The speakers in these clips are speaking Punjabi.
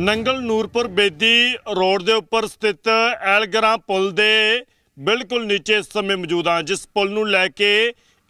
ਨੰਗਲ ਨੂਰਪੁਰ ਬੇਦੀ ਰੋਡ ਦੇ ਉੱਪਰ ਸਥਿਤ ਐਲਗਰਾ ਪੁਲ ਦੇ ਬਿਲਕੁਲ ਨੀਚੇ ਇਸ ਸਮੇਂ ਮੌਜੂਦ ਹਾਂ ਜਿਸ ਪੁਲ ਨੂੰ ਲੈ ਕੇ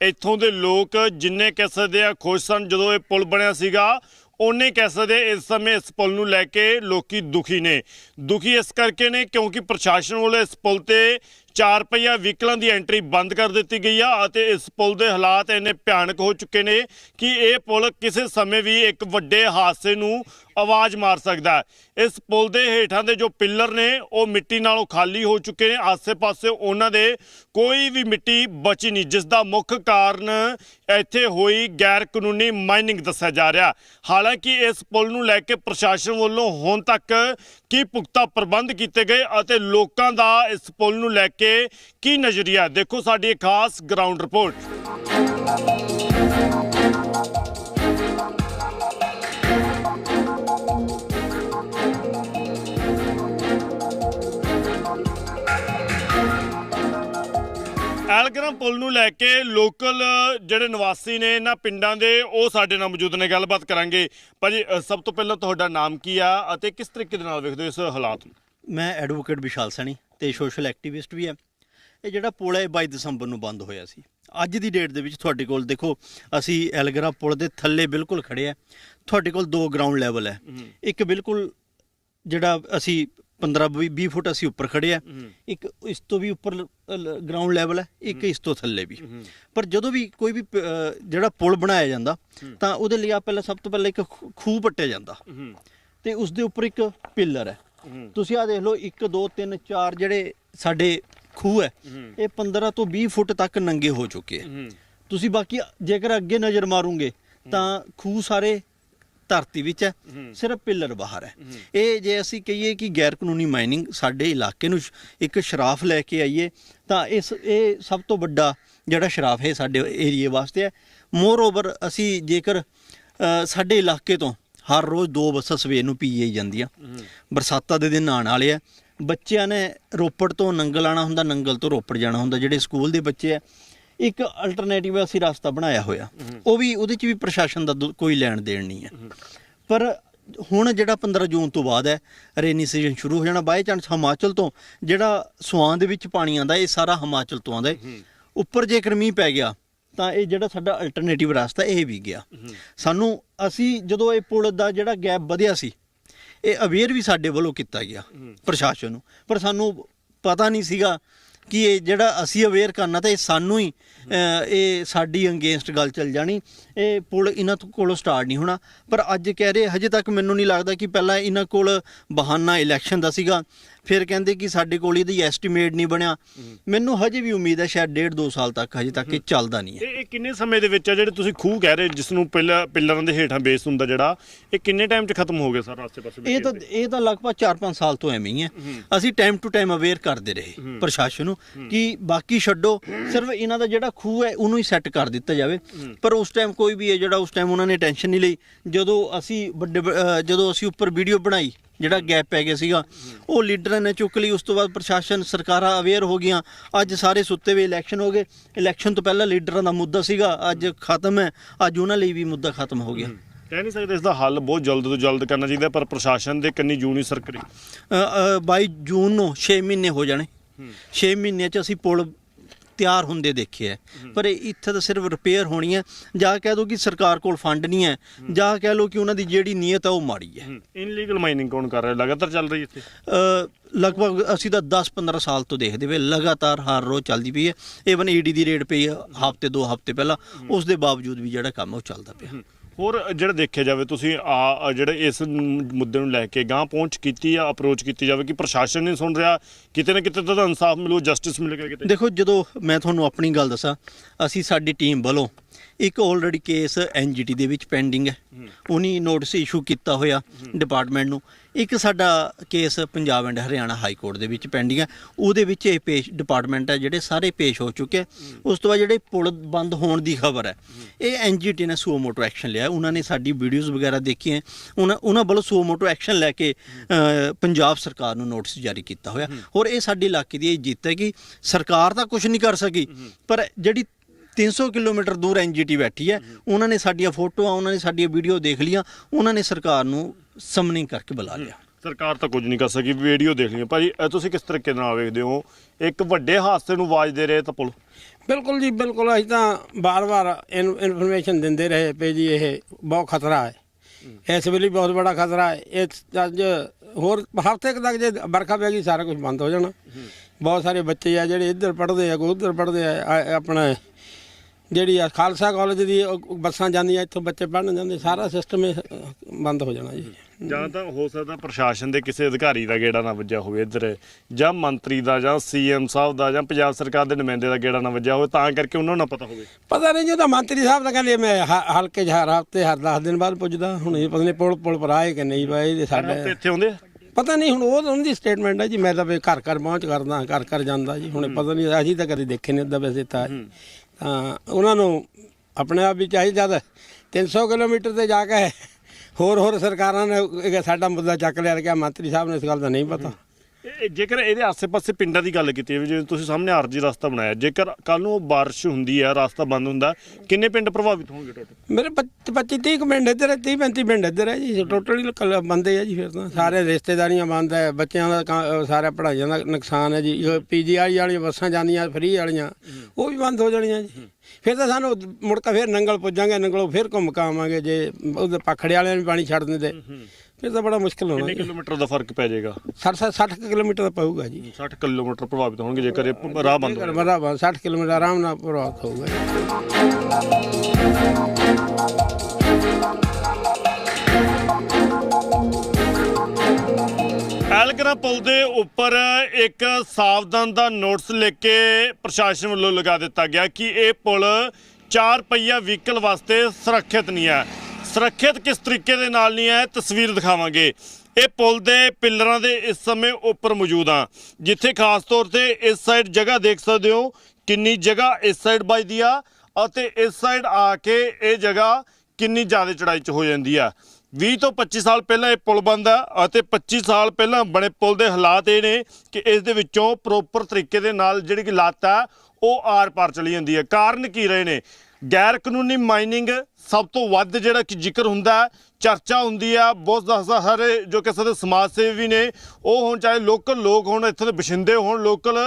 ਇੱਥੋਂ ਦੇ ਲੋਕ ਜਿੰਨੇ ਕਹਿ ਸਕਦੇ ਆ ਖੁਸ਼ ਸਨ ਜਦੋਂ ਇਹ ਪੁਲ ਬਣਿਆ ਸੀਗਾ ਉਹਨੇ ਕਹਿ ਸਕਦੇ ਇਸ ਸਮੇਂ ਇਸ ਪੁਲ ਨੂੰ ਲੈ ਕੇ ਲੋਕੀ ਦੁਖੀ ਨੇ। ਦੁਖੀ ਇਸ ਕਰਕੇ ਨੇ ਕਿਉਂਕਿ ਪ੍ਰਸ਼ਾਸਨ ਵੱਲੋਂ ਇਸ ਪੁਲ ਤੇ ਚਾਰ ਪਹੀਆ ਵਹੀਕਲਾਂ ਦੀ ਐਂਟਰੀ ਬੰਦ ਕਰ ਦਿੱਤੀ ਗਈ ਆ ਅਤੇ ਇਸ ਪੁਲ ਦੇ ਹਾਲਾਤ ਇੰਨੇ ਭਿਆਨਕ ਹੋ ਚੁੱਕੇ ਨੇ ਕਿ ਇਹ ਪੁਲ ਕਿਸੇ ਸਮੇਂ ਵੀ ਇੱਕ ਵੱਡੇ ਹਾਦਸੇ ਨੂੰ ਆਵਾਜ਼ ਮਾਰ ਸਕਦਾ ਹੈ। ਇਸ ਪੁਲ ਦੇ ਹੇਠਾਂ ਦੇ ਜੋ ਪਿੱਲਰ ਨੇ, ਉਹ ਮਿੱਟੀ ਨਾਲੋਂ ਖਾਲੀ ਹੋ ਚੁੱਕੇ ਨੇ। ਆਸੇ-ਪਾਸੇ ਉਹਨਾਂ ਦੇ ਕੋਈ ਵੀ ਮਿੱਟੀ ਬਚੀ ਨਹੀਂ। ਜਿਸ ਦਾ ਮੁੱਖ ਕਾਰਨ ਇੱਥੇ ਹੋਈ ਗੈਰ ਕਾਨੂੰਨੀ ਮਾਈਨਿੰਗ ਦੱਸਿਆ ਜਾ ਰਿਹਾ। ਹਾਲਾਂਕਿ ਇਸ ਪੁਲ ਨੂੰ ਲੈ ਕੇ ਪ੍ਰਸ਼ਾਸਨ ਵੱਲੋਂ ਹੁਣ ਤੱਕ ਕੀ ਪੁਖਤਾ ਪ੍ਰਬੰਧ ਕੀਤੇ ਗਏ ਅਤੇ ਲੋਕਾਂ ਦਾ ਇਸ ਪੁਲ ਨੂੰ ਲੈ ਕੇ ਕੀ ਨਜ਼ਰੀਆ? ਦੇਖੋ ਸਾਡੀ ਖਾਸ ਗਰਾਊਂਡ ਰਿਪੋਰਟ। ਐਲਗ੍ਰਾਮ ਪੁਲ ਨੂੰ ਲੈ ਕੇ ਲੋਕਲ ਜਿਹੜੇ ਨਿਵਾਸੀ ਨੇ ਇਹਨਾਂ ਪਿੰਡਾਂ ਦੇ ਉਹ ਸਾਡੇ ਨਾਲ ਮੌਜੂਦ ਨੇ ਗੱਲਬਾਤ ਕਰਾਂਗੇ। ਭਾਜੀ ਸਭ ਤੋਂ ਪਹਿਲਾਂ ਤੁਹਾਡਾ ਨਾਮ ਕੀ ਆ ਅਤੇ ਕਿਸ ਤਰੀਕੇ ਦੇ ਨਾਲ ਵੇਖਦੇ ਹੋ ਇਸ ਹਾਲਾਤ ਨੂੰ? ਮੈਂ ਐਡਵੋਕੇਟ ਵਿਸ਼ਾਲ ਸਣੀ ਤੇ ਸੋਸ਼ਲ ਐਕਟਿਵਿਸਟ ਵੀ ਹਾਂ। ਇਹ ਜਿਹੜਾ ਪੁਲ ਹੈ ਇਹ 22 ਦਸੰਬਰ ਨੂੰ ਬੰਦ ਹੋਇਆ ਸੀ। ਅੱਜ ਦੀ ਡੇਟ ਦੇ ਵਿੱਚ ਤੁਹਾਡੇ ਕੋਲ ਦੇਖੋ ਅਸੀਂ ਐਲਗਰਾ ਪੁਲ ਦੇ ਥੱਲੇ ਬਿਲਕੁਲ ਖੜੇ ਆ ਤੁਹਾਡੇ ਕੋਲ ਦੋ ਗਰਾਊਂਡ ਲੈਵਲ ਹੈ। ਇੱਕ ਬਿਲਕੁਲ ਜਿਹੜਾ ਅਸੀਂ 15 20 ਫੁੱਟ ਅਸੀਂ ਉੱਪਰ ਖੜੇ ਆ। ਇੱਕ ਇਸ ਤੋਂ ਵੀ ਉੱਪਰ ਗਰਾਊਂਡ ਲੈਵਲ ਹੈ ਇੱਕ ਇਸ ਤੋਂ ਥੱਲੇ ਵੀ। ਪਰ ਜਦੋਂ ਵੀ ਕੋਈ ਵੀ ਜਿਹੜਾ ਪੁਲ ਬਣਾਇਆ ਜਾਂਦਾ ਤਾਂ ਉਹਦੇ ਲਈ ਆ ਪਹਿਲਾਂ ਸਭ ਤੋਂ ਪਹਿਲਾਂ ਇੱਕ ਖੂਹ ਪੱਟਿਆ ਜਾਂਦਾ। ਤੇ ਉਸ ਦੇ ਉੱਪਰ ਇੱਕ ਪਿੱਲਰ ਹੈ। ਤੁਸੀਂ ਆ ਦੇਖ ਲਓ 1 2 3 4 ਜਿਹੜੇ ਸਾਡੇ ਖੂਹ ਹੈ ਇਹ 15 ਤੋਂ 20 ਫੁੱਟ ਤੱਕ ਨੰਗੇ ਹੋ ਚੁੱਕੇ ਹੈ। ਤੁਸੀਂ ਬਾਕੀ ਜੇਕਰ ਅੱਗੇ ਨਜ਼ਰ ਮਾਰੋਗੇ ਤਾਂ ਖੂਹ ਸਾਰੇ ਧਰਤੀ ਵਿੱਚ ਹੈ ਸਿਰਫ ਪਿੱਲਰ ਬਾਹਰ ਹੈ। ਇਹ ਜੇ ਅਸੀਂ ਕਹੀਏ ਕਿ ਗੈਰ ਕਾਨੂੰਨੀ ਮਾਈਨਿੰਗ ਸਾਡੇ ਇਲਾਕੇ ਨੂੰ ਇੱਕ ਸ਼ਰਾਫ ਲੈ ਕੇ ਆਈਏ ਤਾਂ ਇਸ ਇਹ ਸਭ ਤੋਂ ਵੱਡਾ ਜਿਹੜਾ ਸ਼ਰਾਫ ਹੈ ਸਾਡੇ ਏਰੀਏ ਵਾਸਤੇ ਹੈ। ਮੋਰ ਓਵਰ ਅਸੀਂ ਜੇਕਰ ਸਾਡੇ ਇਲਾਕੇ ਤੋਂ ਹਰ ਰੋਜ਼ ਦੋ ਬੱਸਾਂ ਸਵੇਰ ਨੂੰ ਪੀਏ ਜਾਂਦੀਆਂ। ਬਰਸਾਤਾਂ ਦੇ ਦਿਨ ਆਉਣ ਵਾਲੇ ਆ ਬੱਚਿਆਂ ਨੇ ਰੋਪੜ ਤੋਂ ਨੰਗਲ ਆਣਾ ਹੁੰਦਾ ਨੰਗਲ ਤੋਂ ਰੋਪੜ ਜਾਣਾ ਹੁੰਦਾ ਜਿਹੜੇ ਸਕੂਲ ਦੇ ਬੱਚੇ ਆ ਇੱਕ ਅਲਟਰਨੇਟਿਵ ਅਸੀਂ ਰਸਤਾ ਬਣਾਇਆ ਹੋਇਆ। ਉਹ ਵੀ ਉਹਦੇ ਚ ਵੀ ਪ੍ਰਸ਼ਾਸਨ ਦਾ ਕੋਈ ਲੈਣ ਦੇਣ ਨਹੀਂ ਹੈ। ਪਰ ਹੁਣ ਜਿਹੜਾ 15 ਜੂਨ ਤੋਂ ਬਾਅਦ ਹੈ ਰੇਨੀ ਸੀਜ਼ਨ ਸ਼ੁਰੂ ਹੋ ਜਾਣਾ ਬਾਈ ਚਾਂਸ ਹਿਮਾਚਲ ਤੋਂ ਜਿਹੜਾ ਸੁਆਂ ਦੇ ਵਿੱਚ ਪਾਣੀ ਆਂਦਾ ਇਹ ਸਾਰਾ ਹਿਮਾਚਲ ਤੋਂ ਆਂਦਾ ਹੈ। ਉੱਪਰ ਜੇਕਰ ਮੀਂਹ ਪੈ ਗਿਆ ਤਾਂ ਇਹ ਜਿਹੜਾ ਸਾਡਾ ਅਲਟਰਨੇਟਿਵ ਰਸਤਾ ਇਹ ਵੀ ਗਿਆ। ਸਾਨੂੰ ਅਸੀਂ ਜਦੋਂ ਇਹ ਪੁਲ ਦਾ ਜਿਹੜਾ ਗੈਪ ਵਧਿਆ ਸੀ ਇਹ ਅਵੇਅਰ ਵੀ ਸਾਡੇ ਵੱਲੋਂ ਕੀਤਾ ਗਿਆ ਪ੍ਰਸ਼ਾਸਨ ਨੂੰ। ਪਰ ਸਾਨੂੰ ਪਤਾ ਨਹੀਂ ਸੀਗਾ ਕਿ ਇਹ ਜਿਹੜਾ ਅਸੀਂ ਅਵੇਅਰ ਕਰਨਾ ਤਾਂ ਇਹ ਸਾਨੂੰ ਹੀ ਇਹ ਸਾਡੀ ਅਗੇਂਸਟ ਗੱਲ ਚੱਲ ਜਾਣੀ। ਇਹ ਪੁਲ ਇਹਨਾਂ ਤੋਂ ਕੋਲੋਂ ਸਟਾਰਟ ਨਹੀਂ ਹੋਣਾ। ਪਰ ਅੱਜ ਕਹਿ ਰਹੇ ਹਜੇ ਤੱਕ ਮੈਨੂੰ ਨਹੀਂ ਲੱਗਦਾ ਕਿ ਪਹਿਲਾਂ ਇਹਨਾਂ ਕੋਲ ਬਹਾਨਾ ਇਲੈਕਸ਼ਨ ਦਾ ਸੀਗਾ। ਫਿਰ ਕਹਿੰਦੇ ਕਿ ਸਾਡੇ ਕੋਲ ਇਹਦੀ ਐਸਟੀਮੇਟ ਨਹੀਂ ਬਣਿਆ। ਮੈਨੂੰ ਹਜੇ ਵੀ ਉਮੀਦ ਹੈ ਸ਼ਾਇਦ ਡੇਢ ਦੋ ਸਾਲ ਤੱਕ ਹਜੇ ਤੱਕ ਇਹ ਚੱਲਦਾ ਨਹੀਂ ਹੈ। ਇਹ ਇਹ ਕਿੰਨੇ ਸਮੇਂ ਦੇ ਵਿੱਚ ਆ ਜਿਹੜੇ ਤੁਸੀਂ ਖੂਹ ਕਹਿ ਰਹੇ ਜਿਸ ਨੂੰ ਪਹਿਲਾਂ ਪਿੱਲਰਾਂ ਦੇ ਹੇਠਾਂ ਬੇਸ ਹੁੰਦਾ ਜਿਹੜਾ ਇਹ ਕਿੰਨੇ ਟਾਈਮ 'ਚ ਖਤਮ ਹੋ ਗਿਆ ਸਰ ਆਸੇ ਪਾਸੇ ਇਹ ਤਾਂ ਇਹ ਤਾਂ ਲਗਭਗ 4-5 ਸਾਲ ਤੋਂ ਐਵੇਂ ਹੀ ਹੈ। ਅਸੀਂ ਟਾਈਮ ਟੂ ਟਾਈਮ ਅਵੇਅਰ ਕਰਦੇ ਰਹੇ ਪ੍ਰਸ਼ਾਸਨ ਨੂੰ ਕਿ ਬਾਕੀ ਛੱਡੋ। ਸਿਰਫ ਇਹਨਾਂ ਦਾ ਜਿਹੜਾ ਖੂਹ ਹੈ ਉਹਨੂੰ ਹੀ ਸੈੱਟ ਕਰ ਦਿੱਤਾ ਜਾਵੇ। ਪਰ ਉਸ ਟਾਈਮ ਕੋਈ ਵੀ ਹੈ ਜਿਹੜਾ ਉਸ ਟਾਈਮ ਉਹਨਾਂ ਨੇ ਟੈਨਸ਼ਨ ਨਹੀਂ ਲਈ। ਜਦੋਂ ਅਸੀਂ ਵੱਡੇ ਜਦੋਂ ਅਸੀਂ ਉੱਪਰ ਵੀਡੀਓ ਬਣਾਈ ਜਿਹੜਾ ਗੈਪ ਪੈ ਗਿਆ ਸੀਗਾ ਉਹ ਲੀਡਰਾਂ ਨੇ ਚੁੱਕ ਲਈ। ਉਸ ਤੋਂ ਬਾਅਦ ਪ੍ਰਸ਼ਾਸਨ ਸਰਕਾਰਾਂ ਅਵੇਅਰ ਹੋ ਗਈਆਂ। ਅੱਜ ਸਾਰੇ ਸੁੱਤੇ ਵੇ ਇਲੈਕਸ਼ਨ ਹੋ ਗਏ। ਇਲੈਕਸ਼ਨ ਤੋਂ ਪਹਿਲਾਂ ਲੀਡਰਾਂ ਦਾ ਮੁੱਦਾ ਸੀਗਾ। ਅੱਜ ਖਤਮ ਹੈ। ਅੱਜ ਉਹਨਾਂ ਲਈ ਵੀ ਮੁੱਦਾ ਖਤਮ ਹੋ ਗਿਆ। ਕਹਿ ਨਹੀਂ ਸਕਦੇ ਇਸ ਦਾ ਹੱਲ ਬਹੁਤ ਜਲਦ ਤੋਂ ਜਲਦ ਕਰਨਾ ਚਾਹੀਦਾ ਪਰ ਪ੍ਰਸ਼ਾਸਨ ਦੇ ਕੰਨੀ ਜੂਨੀ ਸਰਕਰੀ। ਅ, ਅ, 22 ਜੂਨ ਨੂੰ 6 ਮਹੀਨੇ ਹੋ ਜਾਣੇ। 6 ਮਹੀਨਿਆਂ ਚ ਅਸੀਂ ਪੁਲ ਤਿਆਰ ਹੁੰਦੇ ਦੇਖੇ ਹੈ ਪਰ ਇੱਥੇ ਤਾਂ ਸਿਰਫ ਰਿਪੇਅਰ ਹੋਣੀ ਹੈ ਜਾਂ ਕਹਿ ਦੋ ਕਿ ਸਰਕਾਰ ਕੋਲ ਫੰਡ ਨਹੀਂ ਹੈ ਜਾਂ ਕਹਿ ਲੋ ਕਿ ਉਹਨਾਂ ਦੀ ਜਿਹੜੀ ਨੀਅਤ ਹੈ ਉਹ ਮਾੜੀ ਹੈ ਇਨਲੀਗਲ ਮਾਈਨਿੰਗ ਕੌਣ ਕਰ ਰਿਹਾ? ਲਗਾਤਾਰ ਚੱਲ ਰਹੀ ਇੱਥੇ? ਲਗਭਗ ਅਸੀਂ ਤਾਂ 10-15 ਸਾਲ ਤੋਂ ਦੇਖਦੇ ਵੇ ਲਗਾਤਾਰ ਹਰ ਰੋਜ਼ ਚੱਲਦੀ ਪਈ ਹੈ ਈਵਨ ਈਡੀ ਦੀ ਰੇਡ ਪਈ ਹੈ ਹਫ਼ਤੇ ਦੋ ਹਫ਼ਤੇ ਪਹਿਲਾਂ। ਉਸ ਦੇ ਬਾਵਜੂਦ ਵੀ ਜਿਹੜਾ ਕੰਮ ਉਹ ਚੱਲਦਾ ਪਿਆ। ਹੋਰ ਜਿਹੜਾ ਦੇਖਿਆ ਜਾਵੇ ਤੁਸੀਂ, ਆ ਜਿਹੜੇ ਇਸ ਮੁੱਦੇ ਨੂੰ ਲੈ ਕੇ ਗਾਂ ਪਹੁੰਚ ਕੀਤੀ ਆ ਅਪਰੋਚ ਕੀਤੀ ਜਾਵੇ ਕਿ ਪ੍ਰਸ਼ਾਸਨ ਨਹੀਂ ਸੁਣ ਰਿਹਾ, ਕਿਤੇ ਨਾ ਕਿਤੇ ਤਾਂ ਇਨਸਾਫ ਮਿਲੂ ਜਸਟਿਸ ਮਿਲੇਗਾ ਕਿਤੇ। ਦੇਖੋ, ਜਦੋਂ ਮੈਂ ਤੁਹਾਨੂੰ ਆਪਣੀ ਗੱਲ ਦੱਸਾਂ, ਅਸੀਂ ਸਾਡੀ ਟੀਮ ਵੱਲੋਂ ਇੱਕ ਆਲਰੇਡੀ ਕੇਸ ਐਨਜੀਟੀ ਦੇ ਵਿੱਚ ਪੈਂਡਿੰਗ ਹੈ। ਉਹਨੀ ਨੋਟਿਸ ਇਸ਼ੂ ਕੀਤਾ ਹੋਇਆ ਡਿਪਾਰਟਮੈਂਟ ਨੂੰ। ਇੱਕ ਸਾਡਾ case Punjab and Haryana high court ਦੇ ਵਿੱਚ ਪੈਂਡਿੰਗ ਹੈ। ਉਹਦੇ ਵਿੱਚ ਇਹ ਪੇਸ਼ ਡਿਪਾਰਟਮੈਂਟ ਹੈ ਜਿਹੜੇ ਸਾਰੇ ਪੇਸ਼ ਹੋ ਚੁੱਕੇ। ਉਸ ਤੋਂ ਬਾਅਦ ਜਿਹੜੇ ਪੁਲ ਬੰਦ ਹੋਣ ਦੀ ਖਬਰ ਹੈ। ਇਹ ਐਨਜੀਟੀ ਨੇ ਸੋ ਮੋਟੋ ਐਕਸ਼ਨ ਲਿਆ। ਉਹਨਾਂ ਨੇ ਸਾਡੀ ਵੀਡੀਓਜ਼ ਵਗੈਰਾ ਦੇਖੀਆਂ। ਉਹਨਾਂ ਉਹਨਾਂ ਵੱਲੋਂ ਸੋ ਮੋਟੋ ਐਕਸ਼ਨ ਲੈ ਕੇ ਪੰਜਾਬ ਸਰਕਾਰ ਨੂੰ ਨੋਟਿਸ ਜਾਰੀ ਕੀਤਾ ਹੋਇਆ। ਔਰ ਇਹ ਸਾਡੇ ਇਲਾਕੇ ਦੀ ਇਹ ਜਿੱਤ ਹੈ ਕਿ ਸਰਕਾਰ ਤਾਂ ਕੁਝ ਨਹੀਂ ਕਰ ਸਕੀ। ਪਰ ਜਿਹੜੀ 300 ਕਿਲੋਮੀਟਰ ਦੂਰ ਐਨਜੀਟੀ ਬੈਠੀ ਹੈ। ਉਹਨਾਂ ਨੇ ਸਾਡੀਆਂ ਫੋਟੋਆਂ ਉਹਨਾਂ ਨੇ ਸਾਡੀਆਂ ਵੀਡੀਓ ਦੇਖ ਲੀਆਂ ਉਹਨਾਂ ਨੇ ਸਰਕਾਰ ਨੂੰ ਸਮਨਿੰਗ ਕਰਕੇ ਬੁਲਾ ਲਿਆ। ਸਰਕਾਰ ਤਾਂ ਕੁਝ ਨਹੀਂ ਕਰ ਸਕੀ ਵੀਡੀਓ ਦੇਖ ਲਈ ਭਾਜੀ ਇਹ ਤੁਸੀਂ ਕਿਸ ਤਰੀਕੇ ਨਾਲ ਵੇਖਦੇ ਹੋ? ਇੱਕ ਵੱਡੇ ਹਾਦਸੇ ਨੂੰ ਆਵਾਜ਼ ਦੇ ਰਹੇ ਤਾਂ ਪੁਲ। ਬਿਲਕੁਲ ਜੀ ਬਿਲਕੁਲ। ਅਸੀਂ ਤਾਂ ਬਾਰ-ਬਾਰ ਇਨਫੋਰਮੇਸ਼ਨ ਦਿੰਦੇ ਰਹੇ ਪਏ ਜੀ ਇਹ ਬਹੁਤ ਖਤਰਾ ਹੈ। ਇਸ ਵੇਲੇ ਬਹੁਤ ਬੜਾ ਖਤਰਾ ਹੈ। ਇਹ ਅੱਜ ਹੋਰ ਹਫ਼ਤੇ ਕੁ ਤੱਕ ਜੇ ਵਰਖਾ ਪੈ ਗਈ ਸਾਰਾ ਕੁਝ ਬੰਦ ਹੋ ਜਾਣਾ। ਬਹੁਤ ਸਾਰੇ ਬੱਚੇ ਆ ਜਿਹੜੇ ਇੱਧਰ ਪੜ੍ਹਦੇ ਆ ਕੋਈ ਉੱਧਰ ਪੜ੍ਹਦੇ ਆ- ਆਪਣਾ ਜਿਹੜੀ ਆ ਖਾਲਸਾ ਕਾਲਜ ਦੀ ਉਹ ਬੱਸਾਂ ਜਾਂਦੀਆਂ ਇੱਥੋਂ ਬੱਚੇ ਪੜ੍ਹਨ ਜਾਂਦੇ ਸਾਰਾ ਸਿਸਟਮ ਇਹ ਬੰਦ ਹੋ ਜਾਣਾ ਜੀ। ਜਾਂ ਤਾਂ ਹੋ ਸਕਦਾ ਪ੍ਰਸ਼ਾਸਨ ਦੇ ਕਿਸੇ ਅਧਿਕਾਰੀ ਦਾ ਗੇੜਾ ਨਾ ਵੱਜਿਆ ਹੋਵੇ ਇੱਧਰ ਜਾਂ ਮੰਤਰੀ ਦਾ ਜਾਂ ਸੀਐਮ ਸਾਹਿਬ ਦਾ ਜਾਂ ਪੰਜਾਬ ਸਰਕਾਰ ਦੇ ਨੁਮਾਇੰਦੇ ਦਾ ਗੇੜਾ ਨਾ ਵੱਜਿਆ ਹੋਵੇ ਤਾਂ ਕਰਕੇ ਉਹਨਾਂ ਨੂੰ ਨਾ ਪਤਾ ਹੋਵੇ। ਪਤਾ ਨਹੀਂ ਜੀ ਉਹਦਾ ਮੰਤਰੀ ਸਾਹਿਬ ਤਾਂ ਕਹਿੰਦੇ ਮੈਂ ਹਲਕੇ 'ਚ ਹਰ ਹਫ਼ਤੇ ਹਰ 10 ਦਿਨ ਬਾਅਦ ਪੁੱਜਦਾ ਹੁਣ ਇਹ ਪਤਾ ਨਹੀਂ ਪੁਲ ਪੁਲ ਪਰ ਆਏ ਕਿ ਨਹੀਂ ਹਰ ਸਾਡਾ ਇੱਥੇ ਆਉਂਦੇ ਪਤਾ ਨਹੀਂ ਹੁਣ ਉਹ ਉਹਨਾਂ ਦੀ ਸਟੇਟਮੈਂਟ ਹੈ ਜੀ ਮੈਂ ਤਾਂ ਘਰ ਘਰ ਪਹੁੰਚ ਕਰਦਾ ਘਰ ਘਰ ਜਾਂਦਾ ਜੀ ਹੁਣ ਪਤਾ ਨਹੀਂ ਅਸੀਂ ਤਾਂ ਕਦੇ ਦੇਖੇ ਨਹੀਂ ਏਦਾਂ ਵੈਸੇ ਤਾਂ। ਤਾਂ ਉਹਨਾਂ ਨੂੰ ਆਪਣੇ ਆਪ ਵੀ ਚਾਹੀਦਾ ਤਾਂ 300 ਕਿਲੋਮੀਟਰ ਤੇ ਜਾ ਕੇ ਹੋਰ ਹੋਰ ਸਰਕਾਰਾਂ ਨੇ ਇਹ ਸਾਡਾ ਮੁੱਦਾ ਚੱਕ ਲਿਆ ਕਿ ਮੰਤਰੀ ਸਾਹਿਬ ਨੂੰ ਇਸ ਗੱਲ ਦਾ ਨਹੀਂ ਪਤਾ। ਜੇਕਰ ਇਹਦੇ ਆਸੇ-ਪਾਸੇ ਪਿੰਡਾਂ ਦੀ ਗੱਲ ਕੀਤੀ ਜਾਵੇ, ਜਿਵੇਂ ਤੁਸੀਂ ਸਾਹਮਣੇ ਆਰਜੀ ਰਸਤਾ ਬਣਾਇਆ, ਜੇਕਰ ਕੱਲ ਨੂੰ ਬਾਰਿਸ਼ ਹੁੰਦੀ ਹੈ ਰਸਤਾ ਬੰਦ ਹੁੰਦਾ, ਕਿੰਨੇ ਪਿੰਡ ਪ੍ਰਭਾਵਿਤ ਹੋਣਗੇ ਟੋਟਲ? ਮੇਰੇ 25 30 ਪਿੰਡ ਇੱਧਰ ਹੈ 30 35 ਪਿੰਡ ਇੱਧਰ ਹੈ ਜੀ ਟੋਟਲੀ ਬੰਦੇ ਆ ਜੀ ਫਿਰ ਤਾਂ। ਸਾਰੇ ਰਿਸ਼ਤੇਦਾਰੀਆਂ ਬੰਦ ਹੈ ਬੱਚਿਆਂ ਦਾ ਕਾਂ- ਸਾਰਾ ਪੜ੍ਹਾਈਆਂ ਦਾ ਨੁਕਸਾਨ ਹੈ ਜੀ ਪੀਜੀਆਈ ਵਾਲੀਆਂ ਬੱਸਾਂ ਜਾਂਦੀਆਂ, ਫ੍ਰੀ ਵਾਲੀਆਂ, ਉਹ ਵੀ ਬੰਦ ਹੋ ਜਾਣੀਆਂ ਜੀ। ਫਿਰ ਤਾਂ ਸਾਨੂੰ ਮੁੜ ਕੇ ਫਿਰ ਨੰਗਲ ਪੁੱਜਾਂਗੇ, ਨੰਗਲੋਂ ਫਿਰ ਘੁੰਮ ਕੇ ਆਵਾਂਗੇ, ਜੇ ਉਹਦੇ ਪਖੜੇ ਵਾਲਿਆਂ ਨੇ ਪਾਣੀ ਛੱਡ ਦਿੰਦੇ। ਫਿਰ ਤਾਂ ਬੜਾ ਮੁਸ਼ਕਲ ਹੋਣਾ ਕਿੰਨੇ ਜੀ। ਕਿਲੋਮੀਟਰ ਦਾ ਫ਼ਰਕ ਪੈ ਜਾਏਗਾ? 60 60 ਕਿਲੋਮੀਟਰ ਦਾ ਪਊਗਾ ਜੀ। 60 ਕਿਲੋਮੀਟਰ ਪ੍ਰਭਾਵਿਤ ਹੋਣਗੇ ਜੇਕਰ ਇਹ ਰਾਹ ਬੰਦ ਹੋਵੇ। ਬਰਾਬਰ 60 ਕਿਲੋਮੀਟਰ ਆਰਾਮ ਨਾਲ ਪ੍ਰਭਾਵਿਤ ਹੋਊਗਾ ਜੀ। ਐਲਗਰਾ ਪੁਲ ਦੇ ਉੱਪਰ ਇੱਕ ਸਾਵਧਾਨ ਦਾ ਨੋਟਿਸ ਲਿਖ ਕੇ ਪ੍ਰਸ਼ਾਸਨ ਵੱਲੋਂ ਲਗਾ ਦਿੱਤਾ ਗਿਆ ਕਿ ਇਹ ਪੁਲ ਚਾਰ ਪਹੀਆ ਵਹੀਕਲ ਵਾਸਤੇ ਸੁਰੱਖਿਅਤ ਨਹੀਂ ਹੈ। ਸੁਰੱਖਿਅਤ ਕਿਸ ਤਰੀਕੇ ਦੇ ਨਾਲ ਨਹੀਂ ਹੈ ਤਸਵੀਰ ਦਿਖਾਵਾਂਗੇ। ਇਹ ਪੁਲ ਦੇ ਪਿੱਲਰਾਂ ਦੇ ਇਸ ਸਮੇਂ ਉੱਪਰ ਮੌਜੂਦ ਆ, ਜਿੱਥੇ ਖਾਸ ਤੌਰ ਤੇ ਇਸ ਸਾਈਡ ਜਗ੍ਹਾ ਦੇਖ ਸਕਦੇ ਹੋ, ਕਿੰਨੀ ਜਗ੍ਹਾ ਇਸ ਸਾਈਡ ਬਚਦੀ ਆ ਅਤੇ ਇਸ ਸਾਈਡ ਆ ਕੇ ਇਹ ਜਗ੍ਹਾ ਕਿੰਨੀ ਜ਼ਿਆਦਾ ਚੜਾਈ 'ਚ ਹੋ ਜਾਂਦੀ ਆ। 20 ਤੋਂ 25 ਸਾਲ ਪਹਿਲਾਂ ਇਹ ਪੁਲ ਬੰਦਾ ਅਤੇ 25 ਸਾਲ ਪਹਿਲਾਂ ਬਣੇ ਪੁਲ ਦੇ ਹਾਲਾਤ ਇਹ ਨੇ ਕਿ ਇਸ ਦੇ ਵਿੱਚੋਂ ਪ੍ਰੋਪਰ ਤਰੀਕੇ ਦੇ ਨਾਲ ਜਿਹੜੀ ਕਿ ਲੱਤ ਆ, ਉਹ ਆਰ ਪਾਰ ਚਲੀ ਜਾਂਦੀ ਹੈ ਕਾਰਨ ਕੀ ਰਹੇ ਨੇ? ਗੈਰ ਕਾਨੂੰਨੀ ਮਾਈਨਿੰਗ ਸਭ ਤੋਂ ਵੱਧ ਜਿਹੜਾ ਕਿ ਜ਼ਿਕਰ ਹੁੰਦਾ ਚਰਚਾ ਹੁੰਦੀ ਆ, ਬਹੁਤ ਦੱਸਦਾ ਸਾਰੇ ਜੋ ਕਿ ਸਾਡੇ ਸਮਾਜ ਸੇਵੀ ਨੇ, ਉਹ ਹੁਣ ਚਾਹੇ ਲੋਕਲ ਲੋਕ ਹੋਣ, ਇੱਥੇ ਦੇ ਬਸ਼ਿੰਦੇ ਹੋਣ, ਲੋਕਲ,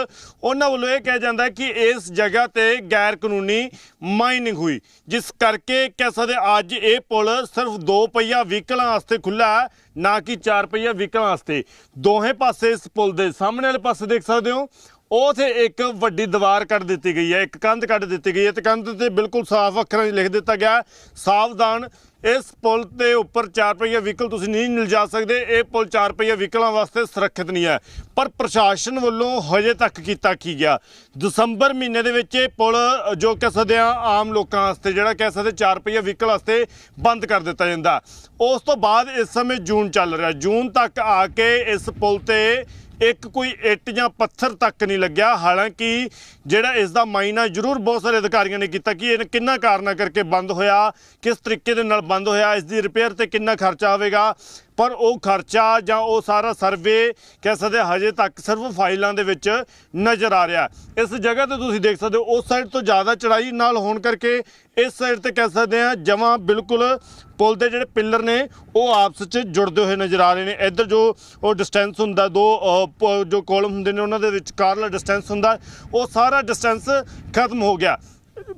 ਉਹਨਾਂ ਵੱਲੋਂ ਇਹ ਕਿਹਾ ਜਾਂਦਾ ਕਿ ਇਸ ਜਗ੍ਹਾ ਤੇ ਗੈਰ ਕਾਨੂੰਨੀ ਮਾਈਨਿੰਗ ਹੋਈ। ਜਿਸ ਕਰਕੇ ਕਹਿ ਸਕਦੇ ਅੱਜ ਇਹ ਪੁਲ ਸਿਰਫ ਦੋ ਪਹੀਆ ਵਹੀਕਲਾਂ ਵਾਸਤੇ ਖੁੱਲਾ ਹੈ, ਨਾ ਕਿ ਚਾਰ ਪਹੀਆ ਵਹੀਕਲਾਂ ਵਾਸਤੇ। ਦੋਹੇ ਪਾਸੇ ਇਸ ਪੁਲ ਦੇ ਸਾਹਮਣੇ ਵਾਲੇ ਪਾਸੇ ਦੇਖ ਸਕਦੇ ਹੋ ਉਥੇ ਇੱਕ ਵੱਡੀ ਦੀਵਾਰ ਕੱਢ ਦਿੱਤੀ ਗਈ ਹੈ, ਇੱਕ ਕੰਧ ਕੱਢ ਦਿੱਤੀ ਗਈ ਹੈ ਤੇ ਕੰਧ ਤੇ ਬਿਲਕੁਲ ਸਾਫ਼ ਅੱਖਰਾਂ 'ਚ ਲਿਖ ਦਿੱਤਾ ਗਿਆ ਸਾਵਧਾਨ, ਇਸ ਪੁਲ ਦੇ ਉੱਪਰ ਚਾਰ ਪਹੀਆ ਵਹੀਕਲ ਤੁਸੀਂ ਨਹੀਂ ਲਿਜਾ ਸਕਦੇ, ਇਹ ਪੁਲ ਚਾਰ ਪਹੀਆ ਵਹੀਕਲਾਂ ਵਾਸਤੇ ਸੁਰੱਖਿਅਤ ਨਹੀਂ ਹੈ। ਪਰ ਪ੍ਰਸ਼ਾਸਨ ਵੱਲੋਂ ਹਜੇ ਤੱਕ ਕੀਤਾ ਕੀ ਗਿਆ? ਦਸੰਬਰ ਮਹੀਨੇ ਦੇ ਵਿੱਚ ਇਹ ਪੁਲ, ਜੋ ਕਹਿ ਸਕਦੇ ਆ ਆਮ ਲੋਕਾਂ ਵਾਸਤੇ, ਜਿਹੜਾ ਕਹਿ ਸਕਦੇ ਚਾਰ ਪਹੀਆ ਵਹੀਕਲ ਵਾਸਤੇ ਬੰਦ ਕਰ ਦਿੱਤਾ ਜਾਂਦਾ। ਉਸ ਤੋਂ ਬਾਅਦ ਇਸ ਸਮੇਂ ਜੂਨ ਚੱਲ ਰਿਹਾ। ਜੂਨ ਤੱਕ ਆ ਕੇ ਇਸ ਪੁਲ ਤੇ ਇੱਕ ਕੋਈ ਇੱਟ ਜਾਂ ਪੱਥਰ ਤੱਕ ਨਹੀਂ ਲੱਗਿਆ। ਹਾਲਾਂਕਿ ਜਿਹੜਾ ਇਸ ਦਾ ਮਾਇਨਾ ਜ਼ਰੂਰ ਬਹੁਤ ਸਾਰੇ ਅਧਿਕਾਰੀਆਂ ਨੇ ਕੀਤਾ ਕਿ ਇਹ ਕਿੰਨਾ ਕਾਰਨਾ ਕਰਕੇ ਬੰਦ ਹੋਇਆ, ਕਿਸ ਤਰੀਕੇ ਦੇ ਨਾਲ ਬੰਦ ਹੋਇਆ, ਇਸ ਦੀ ਰਿਪੇਅਰ ਤੇ ਕਿੰਨਾ ਖਰਚਾ ਆਵੇਗਾ ਪਰ ਉਹ ਖਰਚਾ ਜਾਂ ਉਹ ਸਾਰਾ ਸਰਵੇ ਕਹਿ ਸਕਦੇ ਹਜੇ ਤੱਕ ਸਿਰਫ ਫਾਈਲਾਂ ਦੇ ਵਿੱਚ ਨਜ਼ਰ ਆ ਰਿਹਾ। ਇਸ ਜਗ੍ਹਾ ਤੇ ਤੁਸੀਂ ਦੇਖ ਸਕਦੇ ਹੋ, ਉਸ ਸਾਈਡ ਤੋਂ ਜ਼ਿਆਦਾ ਚੜਾਈ ਨਾਲ ਹੋਣ ਕਰਕੇ ਇਸ ਸਾਈਡ ਤੇ ਕਹਿ ਸਕਦੇ ਆ ਜਮਾਂ ਬਿਲਕੁਲ ਪੁਲ ਦੇ ਜਿਹੜੇ ਪਿੱਲਰ ਨੇ, ਉਹ ਆਪਸ ਵਿੱਚ ਜੁੜਦੇ ਹੋਏ ਨਜ਼ਰ ਆ ਰਹੇ ਨੇ। ਇੱਧਰ ਜੋ ਉਹ ਡਿਸਟੈਂਸ ਹੁੰਦਾ, ਦੋ ਪ- ਜੋ ਕਾਲਮ ਹੁੰਦੇ ਨੇ, ਉਹਨਾਂ ਦੇ ਵਿਚਕਾਰਲਾ ਡਿਸਟੈਂਸ ਹੁੰਦਾ, ਉਹ ਸਾਰਾ ਡਿਸਟੈਂਸ ਖਤਮ ਹੋ ਗਿਆ।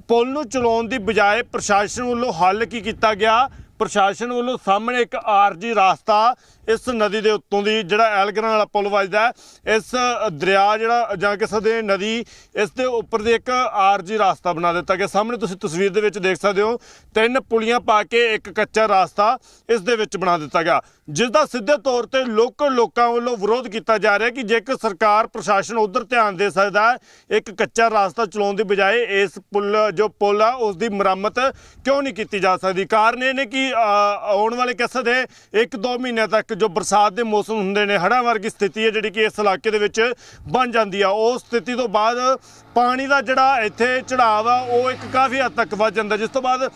ਪੁਲ ਨੂੰ ਚਲਾਉਣ ਦੀ ਬਜਾਏ ਪ੍ਰਸ਼ਾਸਨ ਵੱਲੋਂ ਹੱਲ ਕੀ ਕੀਤਾ ਗਿਆ? ਪ੍ਰਸ਼ਾਸਨ ਵੱਲੋਂ ਸਾਹਮਣੇ ਇੱਕ ਆਰਜੀ ਰਾਸਤਾ ਇਸ ਨਦੀ ਦੇ ਉੱਤੋਂ ਦੀ ਜਿਹੜਾ ਐਲਗਰਾਂ ਵਾਲਾ ਪੁਲ ਵੱਜਦਾ ਇਸ ਦਰਿਆ ਜਿਹੜਾ ਜਾਂ ਕਿਸੇ ਦੇ ਨਦੀ, ਇਸ ਦੇ ਉੱਪਰ ਦੀ ਇੱਕ ਆਰਜੀ ਰਾਸਤਾ ਬਣਾ ਦਿੱਤਾ ਗਿਆ। ਸਾਹਮਣੇ ਤੁਸੀਂ ਤਸਵੀਰ ਦੇ ਵਿੱਚ ਦੇਖ ਸਕਦੇ ਹੋ, ਤਿੰਨ ਪੁਲੀਆਂ ਪਾ ਕੇ ਇੱਕ ਕੱਚਾ ਰਾਸਤਾ ਇਸ ਦੇ ਵਿੱਚ ਬਣਾ ਦਿੱਤਾ ਗਿਆ। ਜਿਸ ਦਾ ਸਿੱਧੇ ਤੌਰ ਤੇ ਲੋਕਲ ਲੋਕਾਂ ਵੱਲੋਂ ਵਿਰੋਧ ਕੀਤਾ ਜਾ ਰਿਹਾ ਕਿ ਜੇਕਰ ਸਰਕਾਰ, ਪ੍ਰਸ਼ਾਸਨ ਉਧਰ ਧਿਆਨ ਦੇ ਸਕਦਾ ਇੱਕ ਕੱਚਾ ਰਾਸਤਾ ਚਲਾਉਣ ਦੀ ਬਜਾਏ ਇਸ ਪੁਲ, ਜੋ ਪੁਲ ਆ, ਉਸ ਦੀ ਮੁਰੰਮਤ ਕਿਉਂ ਨਹੀਂ ਕੀਤੀ ਜਾ ਸਕਦੀ? ਕਾਰਨ ਇਹ ਨੇ ਕਿ ਆਉਣ ਵਾਲੇ ਕਿਸੇ ਦੇ 1-2 ਮਹੀਨਿਆਂ ਤੱਕ ਜੋ ਬਰਸਾਤ ਦੇ ਮੌਸਮ ਹੁੰਦੇ ਨੇ, ਹੜ੍ਹਾਂ ਵਰਗੀ ਸਥਿਤੀ ਹੈ ਜਿਹੜੀ ਕਿ ਇਸ ਇਲਾਕੇ ਦੇ ਵਿੱਚ ਬਣ ਜਾਂਦੀ ਆ। ਉਸ ਸਥਿਤੀ ਤੋਂ ਬਾਅਦ ਪਾਣੀ ਦਾ ਜਿਹੜਾ ਇੱਥੇ ਚੜਾਵ ਆ, ਉਹ ਇੱਕ ਕਾਫੀ ਹੱਦ ਤੱਕ ਵੱਧ ਜਾਂਦਾ, ਜਿਸ ਤੋਂ ਬਾਅਦ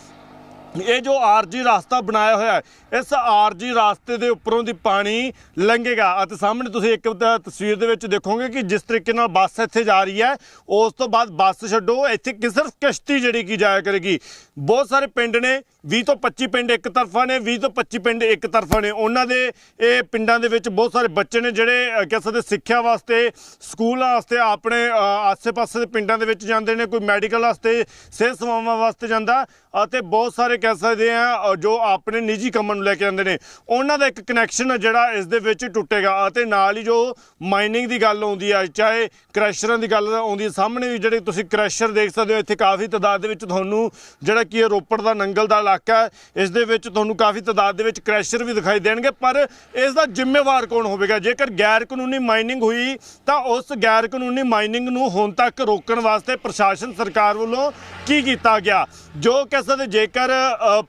ਇਹ ਜੋ ਆਰਜੀ ਰਸਤਾ ਬਣਾਇਆ ਹੋਇਆ ਹੈ ਇਸ ਆਰਜੀ ਰਸਤੇ ਦੇ ਉੱਪਰੋਂ ਦੀ ਪਾਣੀ ਲੰਘੇਗਾ। ਅਤੇ ਸਾਹਮਣੇ ਤੁਸੀਂ ਇੱਕ ਤਸਵੀਰ ਦੇ ਵਿੱਚ ਦੇਖੋਗੇ ਕਿ ਜਿਸ ਤਰੀਕੇ ਨਾਲ ਬੱਸ ਇੱਥੇ ਜਾ ਰਹੀ ਹੈ ਉਸ ਤੋਂ ਬਾਅਦ ਬੱਸ ਛੱਡੋ ਇੱਥੇ ਕਿ ਸਿਰਫ ਕਿਸ਼ਤੀ ਜਿਹੜੀ ਕੀ ਜਾਇਆ ਕਰੇਗੀ। ਬਹੁਤ ਸਾਰੇ ਪਿੰਡ ਨੇ 20 ਤੋਂ 25 ਪਿੰਡ ਇੱਕ ਤਰਫਾ ਨੇ 20 ਤੋਂ 25 ਪਿੰਡ ਇੱਕ ਤਰਫਾ ਨੇ। ਉਹਨਾਂ ਦੇ ਇਹ ਪਿੰਡਾਂ ਦੇ ਵਿੱਚ ਬਹੁਤ ਸਾਰੇ ਬੱਚੇ ਨੇ ਜਿਹੜੇ ਕਹਿ ਸਕਦੇ ਸਿੱਖਿਆ ਵਾਸਤੇ ਸਕੂਲਾਂ ਵਾਸਤੇ ਆਪਣੇ ਅ, ਆਸੇ-ਪਾਸੇ ਦੇ ਪਿੰਡਾਂ ਦੇ ਵਿੱਚ ਜਾਂਦੇ ਨੇ ਕੋਈ ਮੈਡੀਕਲ ਵਾਸਤੇ ਸਿਹਤ ਸੇਵਾਵਾਂ ਵਾਸਤੇ ਜਾਂਦਾ। ਅਤੇ ਬਹੁਤ ਸਾਰੇ ਕਹਿ ਸਕਦੇ ਆ ਜੋ ਆਪਣੇ ਨਿੱਜੀ ਕੰਮਾਂ ਨੂੰ ਲੈ ਕੇ ਆਉਂਦੇ ਨੇ, ਉਹਨਾਂ ਦਾ ਇੱਕ ਕਨੈਕਸ਼ਨ ਜਿਹੜਾ ਇਸ ਦੇ ਵਿੱਚ ਟੁੱਟੇਗਾ ਅਤੇ ਨਾਲ ਹੀ ਜੋ ਮਾਈਨਿੰਗ ਦੀ ਗੱਲ ਆਉਂਦੀ ਹੈ ਚਾਹੇ ਕ੍ਰੈਸ਼ਰਾਂ ਦੀ ਗੱਲ ਆਉਂਦੀ ਹੈ ਸਾਹਮਣੇ ਵੀ ਜਿਹੜੇ ਤੁਸੀਂ ਕ੍ਰੈਸ਼ਰ ਦੇਖ ਸਕਦੇ ਹੋ, ਇੱਥੇ ਕਾਫੀ ਤਾਦਾਦ ਦੇ ਵਿੱਚ ਤੁਹਾਨੂੰ ਜਿਹੜਾ ਕੀ ਹੈ ਰੋਪੜ ਦਾ ਨੰਗਲ ਦਾ ਇਲਾਕਾ ਹੈ, ਇਸ ਦੇ ਵਿੱਚ ਤੁਹਾਨੂੰ ਕਾਫੀ ਤਾਦਾਦ ਦੇ ਵਿੱਚ ਕ੍ਰੈਸ਼ਰ ਵੀ ਦਿਖਾਈ ਦੇਣਗੇ, ਪਰ ਇਸ ਦਾ ਜ਼ਿੰਮੇਵਾਰ ਕੌਣ ਹੋਵੇਗਾ? ਜੇਕਰ ਗੈਰ ਕਾਨੂੰਨੀ ਮਾਈਨਿੰਗ ਹੋਈ, ਤਾਂ ਉਸ ਗੈਰ ਕਾਨੂੰਨੀ ਮਾਈਨਿੰਗ ਨੂੰ ਹੁਣ ਤੱਕ ਰੋਕਣ ਵਾਸਤੇ ਪ੍ਰਸ਼ਾਸਨ ਸਰਕਾਰ ਵੱਲੋਂ ਕੀ ਕੀਤਾ ਗਿਆ? ਜੋ ਕਹਿ ਸਕਦੇ, ਜੇਕਰ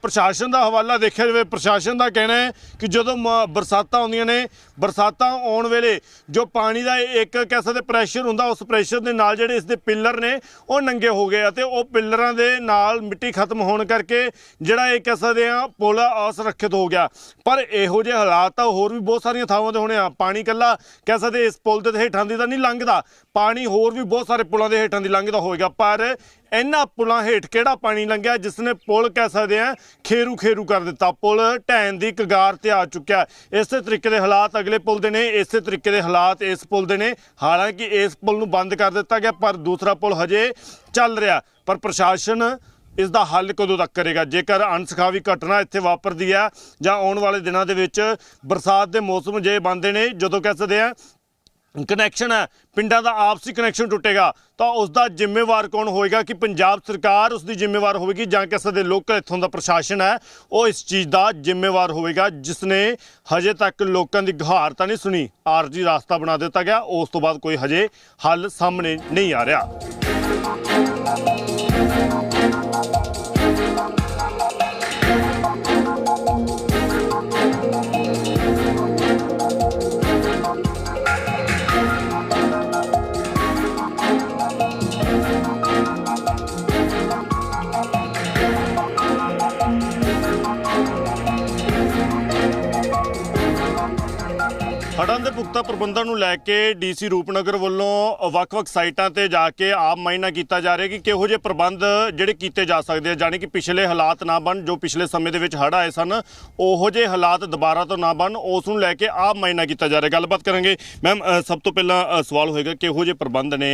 ਪ੍ਰਸ਼ਾਸਨ ਦਾ ਹਵਾਲਾ ਦੇਖਿਆ ਜਾਵੇ, ਪ੍ਰਸ਼ਾਸਨ ਦਾ ਕਹਿਣਾ ਹੈ ਕਿ ਜਦੋਂ ਮ- ਬਰਸਾਤਾਂ ਆਉਂਦੀਆਂ ਨੇ, ਬਰਸਾਤਾਂ ਆਉਣ ਵੇਲੇ ਜੋ ਪਾਣੀ ਦਾ ਇੱਕ ਕਹਿ ਸਕਦੇ ਪ੍ਰੈਸ਼ਰ ਹੁੰਦਾ, ਉਸ ਪ੍ਰੈਸ਼ਰ ਦੇ ਨਾਲ ਜਿਹੜੇ ਇਸ ਦੇ ਪਿੱਲਰ ਨੇ, ਉਹ ਨੰਗੇ ਹੋ ਗਏ ਅਤੇ ਉਹ ਪਿੱਲਰਾਂ ਦੇ ਨਾਲ ਮਿੱਟੀ ਖਤਮ ਹੋਣ ਕਰਕੇ ਜਿਹੜਾ ਇਹ ਕਹਿ ਸਕਦੇ ਆ ਪੁਲ ਅਸੁਰੱਖਿਅਤ ਹੋ ਗਿਆ। ਪਰ ਇਹੋ ਜਿਹੇ ਹਾਲਾਤ ਤਾਂ ਹੋਰ ਵੀ ਬਹੁਤ ਸਾਰੀਆਂ ਥਾਵਾਂ ਤੇ ਹੋਣੇ ਆ। ਪਾਣੀ ਕੱਲਾ ਕਹਿ ਸਕਦੇ ਇਸ ਪੁਲ ਦੇ ਹੇਠਾਂ ਦੀ ਤਾਂ ਨਹੀਂ ਲੰਘਦਾ, ਪਾਣੀ ਹੋਰ ਵੀ ਬਹੁਤ ਸਾਰੇ ਪੁਲਾਂ ਦੇ ਹੇਠਾਂ ਦੀ ਲੰਘਦਾ ਹੋਏਗਾ। ਪਰ ਇਹਨਾਂ ਪੁਲਾਂ ਹੇਠ ਕਿਹੜਾ ਪਾਣੀ ਲੰਘਿਆ ਜਿਸ ਨੇ ਪੁਲ ਕਹਿ ਸਕਦੇ ਆ, ਖੇਰੂ ਖੇਰੂ ਕਰ ਦਿੱਤਾ। ਪੁਲ ਢਹਿਣ ਦੀ ਕਗਾਰ ਤੇ ਆ ਚੁੱਕਿਆ ਇਸੇ ਤਰੀਕੇ ਦੇ ਹਾਲਾਤ ਅਗਲੇ ਪੁਲ ਦੇ ਨੇ, ਇਸੇ ਤਰੀਕੇ ਦੇ ਹਾਲਾਤ ਇਸ ਪੁਲ ਦੇ ਨੇ। ਹਾਲਾਂਕਿ ਇਸ ਪੁਲ ਨੂੰ ਬੰਦ ਕਰ ਦਿੱਤਾ ਗਿਆ, ਪਰ ਦੂਸਰਾ ਪੁਲ ਹਜੇ ਚੱਲ ਰਿਹਾ। ਪਰ ਪ੍ਰਸ਼ਾਸਨ ਇਸ ਦਾ ਹੱਲ ਕਦੋਂ ਤੱਕ ਕਰੇਗਾ? ਜੇਕਰ ਅਣਸਖਾਵੀ ਘਟਨਾ ਇੱਥੇ ਵਾਪਰਦੀ ਹੈ ਜਾਂ ਆਉਣ ਵਾਲੇ ਦਿਨਾਂ ਦੇ ਵਿੱਚ ਬਰਸਾਤ ਦੇ ਮੌਸਮ ਜੇ ਬੰਦੇ ਨੇ, ਜਦੋਂ ਕਹਿ ਸਕਦੇ ਆ ਕਨੈਕਸ਼ਨ ਹੈ। ਪਿੰਡਾਂ ਦਾ ਆਪਸੀ ਕਨੈਕਸ਼ਨ ਟੁੱਟੇਗਾ। ਤਾਂ ਉਸ ਦਾ ਜ਼ਿੰਮੇਵਾਰ ਕੌਣ ਹੋਏਗਾ ਕਿ ਪੰਜਾਬ ਸਰਕਾਰ ਉਸ ਦੀ ਜ਼ਿੰਮੇਵਾਰ ਹੋਵੇਗੀ ਜਾਂ ਕਿਸੇ ਦੇ ਲੋਕਲ ਇੱਥੋਂ ਦਾ ਪ੍ਰਸ਼ਾਸਨ ਹੈ, ਉਹ ਇਸ ਚੀਜ਼ ਦਾ ਜ਼ਿੰਮੇਵਾਰ ਹੋਵੇਗਾ ਜਿਸ ਨੇ ਹਜੇ ਤੱਕ ਲੋਕਾਂ ਦੀ ਗੁਹਾਰ ਤਾਂ ਨਹੀਂ ਸੁਣੀ, ਆਰਜੀ ਰਾਸਤਾ ਬਣਾ ਦਿੱਤਾ ਗਿਆ, ਉਸ ਤੋਂ ਬਾਅਦ ਕੋਈ ਹਜੇ ਹੱਲ ਸਾਹਮਣੇ ਨਹੀਂ ਆ ਰਿਹਾ। ਹੜ੍ਹਾਂ ਦੇ ਪੁਖਤਾ ਪ੍ਰਬੰਧਾਂ ਨੂੰ ਲੈ ਕੇ ਡੀਸੀ ਰੂਪਨਗਰ ਵੱਲੋਂ ਵੱਖ-ਵੱਖ ਸਾਈਟਾਂ ਤੇ ਜਾ ਕੇ ਆਪ ਮਾਇਨਾ ਕੀਤਾ ਜਾ ਰਿਹਾ ਕਿ ਕਿਹੋ ਜਿਹੇ ਪ੍ਰਬੰਧ ਜਿਹੜੇ ਕੀਤੇ ਜਾ ਸਕਦੇ ਆ, ਜਾਣੀ ਕਿ ਪਿਛਲੇ ਹਾਲਾਤ ਨਾ ਬਣ, ਜੋ ਪਿਛਲੇ ਸਮੇਂ ਦੇ ਵਿੱਚ ਹੜ੍ਹ ਆਏ ਸਨ, ਉਹੋ ਜਿਹੇ ਹਾਲਾਤ ਦੁਬਾਰਾ ਤੋਂ ਨਾ ਬਣ, ਉਸ ਨੂੰ ਲੈ ਕੇ ਆਪ ਮਾਇਨਾ ਕੀਤਾ ਜਾ ਰਿਹਾ। ਗੱਲਬਾਤ ਕਰਾਂਗੇ। ਮੈਮ ਸਭ ਤੋਂ ਪਹਿਲਾਂ ਸਵਾਲ ਹੋਏਗਾ, ਕਿਹੋ ਜਿਹੇ ਪ੍ਰਬੰਧ ਨੇ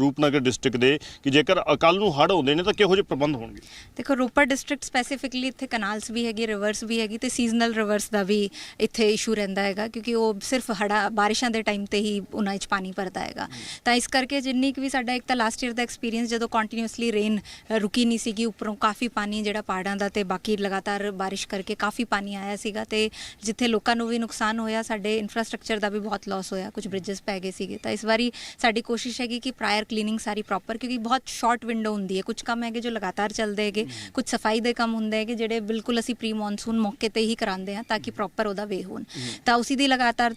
ਰੂਪਨਗਰ ਡਿਸਟ੍ਰਿਕਟ ਦੇ? ਕਿ ਜੇਕਰ ਕੱਲ ਨੂੰ ਹੜ੍ਹ ਆਉਂਦੇ ਨੇ, ਤਾਂ ਕਿਹੋ ਜਿਹੇ ਪ੍ਰਬੰਧ ਹੋਣਗੇ? ਦੇਖੋ ਰੋਪੜ ਡਿਸਟ੍ਰਿਕਟ ਸਪੈਸੀਫਿਕਲੀ ਇੱਥੇ ਕਨਾਲਸ ਵੀ ਹੈਗੇ ਰਿਵਰਸ ਵੀ ਹੈਗੀ ਤੇ ਸੀਜ਼ਨਲ ਰਿਵਰਸ ਦਾ ਵੀ ਇੱਥੇ ਇਸ਼ੂ ਰਹਿੰਦਾ ਹੈਗਾ, ਕਿਉਂਕਿ ਉਹ ਸਿਰਫ ਹੜਾ ਬਾਰਿਸ਼ਾਂ ਦੇ ਟਾਈਮ ਤੇ ਹੀ ਉਹਨਾਂ ਵਿੱਚ ਪਾਣੀ ਭਰਦਾ ਹੈਗਾ। ਤਾਂ ਇਸ ਕਰਕੇ ਜਿੰਨੀ ਕੁ ਵੀ ਸਾਡਾ ਇੱਕ ਤਾਂ ਲਾਸਟ ਈਅਰ ਦਾ ਐਕਸਪੀਰੀਅੰਸ ਜਦੋਂ ਕੰਟੀਨਿਊਸਲੀ ਰੇਨ ਰੁਕੀ ਨਹੀਂ ਸੀਗੀ, ਉੱਪਰੋਂ ਕਾਫੀ ਪਾਣੀ ਜਿਹੜਾ ਪਹਾੜਾਂ ਦਾ ਤੇ ਬਾਕੀ ਲਗਾਤਾਰ ਬਾਰਿਸ਼ ਕਰਕੇ ਕਾਫੀ ਪਾਣੀ ਆਇਆ ਸੀਗਾ ਤੇ ਜਿੱਥੇ ਲੋਕਾਂ ਨੂੰ ਵੀ ਨੁਕਸਾਨ ਹੋਇਆ, ਸਾਡੇ ਇਨਫਰਾਸਟ੍ਰਕਚਰ ਦਾ ਵੀ ਬਹੁਤ ਲਾਸ ਹੋਇਆ, ਕੁਝ ਬ੍ਰਿਜਸ ਪੈ ਗਏ ਸੀਗੇ। ਤਾਂ ਇਸ ਵਾਰੀ ਸਾਡੀ ਕੋਸ਼ਿਸ਼ ਹੈਗੀ ਕਿ ਪ੍ਰਾਇਰ ਕਲੀਨਿੰਗ ਸਾਰੀ ਪ੍ਰੋਪਰ ਕਿਉਂਕਿ ਬਹੁਤ ਸ਼ਾਰਟ ਵਿੰਡੋ ਹੁੰਦੀ ਹੈ। ਕੁਝ ਕੰਮ ਹੈਗੇ ਜੋ ਲਗਾਤਾਰ ਚੱਲਦੇ ਹੈਗੇ, ਕੁਝ ਸਫ਼ਾਈ ਦੇ ਕੰਮ ਹੁੰਦੇ ਹੈਗੇ, ਜਿਹੜੇ ਬਿਲਕੁਲ ਅਸੀਂ ਪ੍ਰੀ ਮੌਨਸੂਨ ਮੌਕੇ ਤੇ ਹੀ ਕਰਾਉਂਦੇ ਹਾਂ ਤਾਂ ਕਿ ਪ੍ਰੋਪਰ ਉਹਦਾ ਵੇ ਹੋਣ। ਤਾਂ ਉਸੇ ਦੀ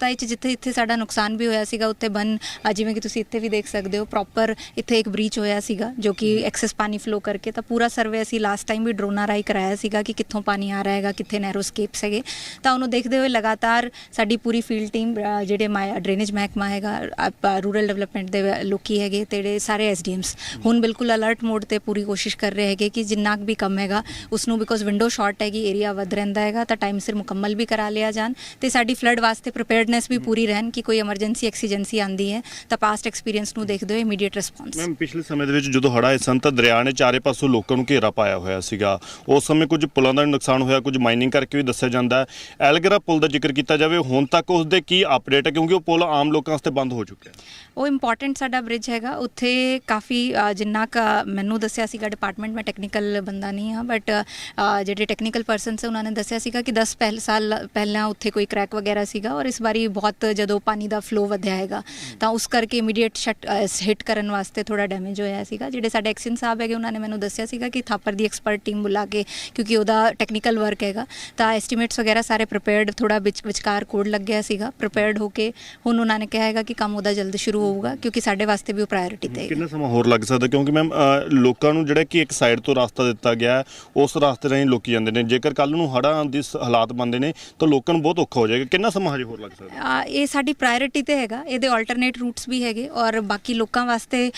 ਲਗਾਤਾਰਤਾ ਵਿੱਚ ਜਿੱਥੇ ਇੱਥੇ ਸਾਡਾ ਨੁਕਸਾਨ ਵੀ ਹੋਇਆ ਸੀਗਾ ਉੱਥੇ ਬਨ ਜਿਵੇਂ ਕਿ ਤੁਸੀਂ ਇੱਥੇ ਵੀ ਦੇਖ ਸਕਦੇ ਹੋ ਪ੍ਰੋਪਰ ਇੱਥੇ ਇੱਕ ਬ੍ਰੀਚ ਹੋਇਆ ਸੀਗਾ ਜੋ ਕਿ ਐਕਸੈਸ ਪਾਣੀ ਫਲੋ ਕਰਕੇ ਤਾਂ ਪੂਰਾ ਸਰਵੇ ਅਸੀਂ ਲਾਸਟ ਟਾਈਮ ਵੀ ਡਰੋਨਾਂ ਰਾਹੀਂ ਕਰਾਇਆ ਸੀਗਾ ਕਿ ਕਿੱਥੋਂ ਪਾਣੀ ਆ ਰਿਹਾ ਹੈਗਾ ਕਿੱਥੇ ਨੈਰੋ ਸਕੇਪਸ ਹੈਗੇ। ਤਾਂ ਉਹਨੂੰ ਦੇਖਦੇ ਹੋਏ ਲਗਾਤਾਰ ਸਾਡੀ ਪੂਰੀ ਫੀਲਡ ਟੀਮ ਜਿਹੜੇ ਡਰੇਨੇਜ ਮਹਿਕਮਾ ਹੈਗਾ ਰੂਰਲ ਡਿਵੈਲਪਮੈਂਟ ਦੇ ਲੋਕੀ ਹੈਗੇ ਤੇ ਜਿਹੜੇ ਸਾਰੇ ਐਸਡੀਐਮਸ ਹੁਣ ਬਿਲਕੁਲ ਅਲਰਟ ਮੋਡ ਤੇ ਪੂਰੀ ਕੋਸ਼ਿਸ਼ ਕਰ ਰਹੇ ਹੈਗੇ ਕਿ ਜਿੰਨਾ ਵੀ ਕੰਮ ਹੈਗਾ ਉਸ ਨੂੰ ਬਿਕੋਜ਼ ਵਿੰਡੋ ਸ਼ਾਰਟ ਹੈਗੀ ਏਰੀਆ ਵੱਧ ਰਹਿੰਦਾ ਹੈਗਾ ਤਾਂ ਟਾਈਮ ਸਿਰ ਮੁਕੰਮਲ ਵੀ ਕਰਾ ਲਿਆ ਜਾਣ ਤੇ ਸਾਡੀ ਫਲੱਡ ਵਾਸਤੇ ਪ੍ਰੀਪੇਅਰਡਨੈਸ ਵੀ ਪੂਰੀ ਰਹਿਣ ਕਿ ਕੋਈ ਐਮਰਜੈਂਸੀ ਐਕਸੀਜੈਂਸੀ ਆਂਦੀ ਹੈ ਤਾਂ ਪਾਸਟ ਐਕਸਪੀਰੀਅੰਸ ਨੂੰ ਦੇਖਦੇ ਹੋਏ ਇਮੀਡੀਏਟ ਰਿਸਪੌਂਸ ਮੈਮ ਪਿਛਲੇ ਸਮੇਂ ਦੇ ਵਿੱਚ ਜਦੋਂ ਹੜ੍ਹ ਆਏ ਸਨ ਤਾਂ ਦਰਿਆ ਨੇ ਚਾਰੇ ਪਾਸੋਂ ਲੋਕਾਂ ਨੂੰ ਘੇਰਾ ਪਾਇਆ ਹੋਇਆ ਸੀਗਾ। ਉਸ ਸਮੇਂ ਕੁਝ ਪੁਲਾਂ ਦਾ ਨੁਕਸਾਨ ਹੋਇਆ ਕੁਝ ਮਾਈਨਿੰਗ ਕਰਕੇ ਵੀ ਦੱਸਿਆ ਜਾਂਦਾ ਹੈ। ਐਲਗਰਾ ਪੁਲ ਦਾ ਜ਼ਿਕਰ ਕੀਤਾ ਜਾਵੇ ਹੁਣ ਤੱਕ ਉਸ ਦੇ ਕੀ ਅਪਡੇਟ ਹੈ? ਕਿਉਂਕਿ ਉਹ ਪੁਲ ਆਮ ਲੋਕਾਂ ਵਾਸਤੇ ਬੰਦ ਹੋ ਚੁੱਕਿਆ ਉਹ ਇੰਪੋਰਟੈਂਟ ਸਾਡਾ ਬ੍ਰਿਜ ਹੈਗਾ। ਉੱਥੇ ਕਾਫੀ ਜਿੰਨਾ ਕ ਮੈਨੂੰ ਦੱਸਿਆ ਸੀਗਾ ਡਿਪਾਰਟਮੈਂਟ ਮੈਂ ਟੈਕਨੀਕਲ ਬੰਦਾ ਨਹੀਂ ਹਾਂ ਬਟ ਜਿਹੜੇ ਟੈਕਨੀਕਲ ਪਰਸਨ ਸੀ ਉਹਨਾਂ ਨੇ ਦੱਸਿਆ ਸੀਗਾ ਕਿ 10 ਪਹਿਲ ਸਾਲ ਪਹਿਲਾਂ ਉੱਥੇ ਕੋਈ ਕ੍ਰੈਕ ਵਗੈਰਾ ਸੀਗਾ ਔਰ ਇਸ ਵਾਰੀ ਵੀ ਬਹੁਤ ਜਦੋਂ ਪਾਣੀ ਦਾ ਫਲੋ ਵਧਿਆ ਹੈਗਾ, ਤਾਂ ਉਸ ਕਰਕੇ ਇਮੀਡੀਏਟ ਸ਼ਟ ਹਿੱਟ ਕਰਨ ਵਾਸਤੇ ਥੋੜਾ ਡੈਮੇਜ ਹੋਇਆ ਸੀਗਾ। ਜਿਹੜੇ ਸਾਡੇ ਐਕਸ਼ਨ ਸਾਹਿਬ ਹੈਗੇ, ਉਹਨਾਂ ਨੇ ਮੈਨੂੰ ਦੱਸਿਆ ਸੀਗਾ ਕਿ ਥਾਪਰ ਦੀ ਐਕਸਪਰਟ ਟੀਮ ਬੁਲਾ ਕੇ, ਕਿਉਂਕਿ ਉਹਦਾ ਟੈਕਨੀਕਲ ਵਰਕ ਹੈਗਾ, ਤਾਂ ਐਸਟੀਮੇਟਸ ਵਗੈਰਾ ਸਾਰੇ ਪ੍ਰਿਪੇਅਰਡ ਥੋੜਾ ਵਿੱਚ, ਵਿਚਕਾਰ ਕੋਡ ਲੱਗਿਆ ਸੀਗਾ। ਪ੍ਰਿਪੇਅਰਡ ਹੋ ਕੇ ਹੁਣ ਉਹਨਾਂ ਨੇ ਕਿਹਾ ਹੈਗਾ ਕਿ ਕੰਮ ਉਹਦਾ ਜਲਦ ਸ਼ੁਰੂ ਹੋਊਗਾ, ਕਿਉਂਕਿ ਸਾਡੇ ਵਾਸਤੇ ਵੀ ਉਹ ਪ੍ਰਾਇੋਰਟੀ ਤੇ ਹੈਗਾ ਕਿੰਨਾ ਸਮਾਂ ਹੋਰ ਲੱਗ ਸਕਦਾ? ਕਿਉਂਕਿ ਮੈਮ ਲੋਕਾਂ ਨੂੰ ਜਿਹੜਾ ਕਿ ਇੱਕ ਸਾਈਡ ਤੋਂ ਰਸਤਾ ਦਿੱਤਾ ਗਿਆ ਉਸ ਰਸਤੇ ਰਾਹੀਂ ਲੋਕੀ ਜਾਂਦੇ ਨੇ। ਜੇਕਰ ਕੱਲ ਨੂੰ ਹੜ੍ਹਾਂ ਦੀ ਹਾਲਾਤ ਬਣਦੇ ਨੇ, ਤਾਂ ਲੋਕਾਂ ਨੂੰ ਬਹੁਤ ਔਖਾ ਹੋ ਜਾਏਗਾ। ਕਿੰਨਾ ਸਮਾਂ ਹਜੇ ਹੋਰ ਲੱਗ ਸਕਦਾ? ਇਹ ਸਾਡੀ ਪ੍ਰਾਇੋਰਟੀ ਤੇ ਹੈਗਾ। ਇਹਦੇ ਆਲਟਰਨੇਟ ਰੂਟਸ ਵੀ ਹੈਗੇ ਔਰ ਬਾਕੀ ਲੋਕਾਂ ਵਾਸਤੇ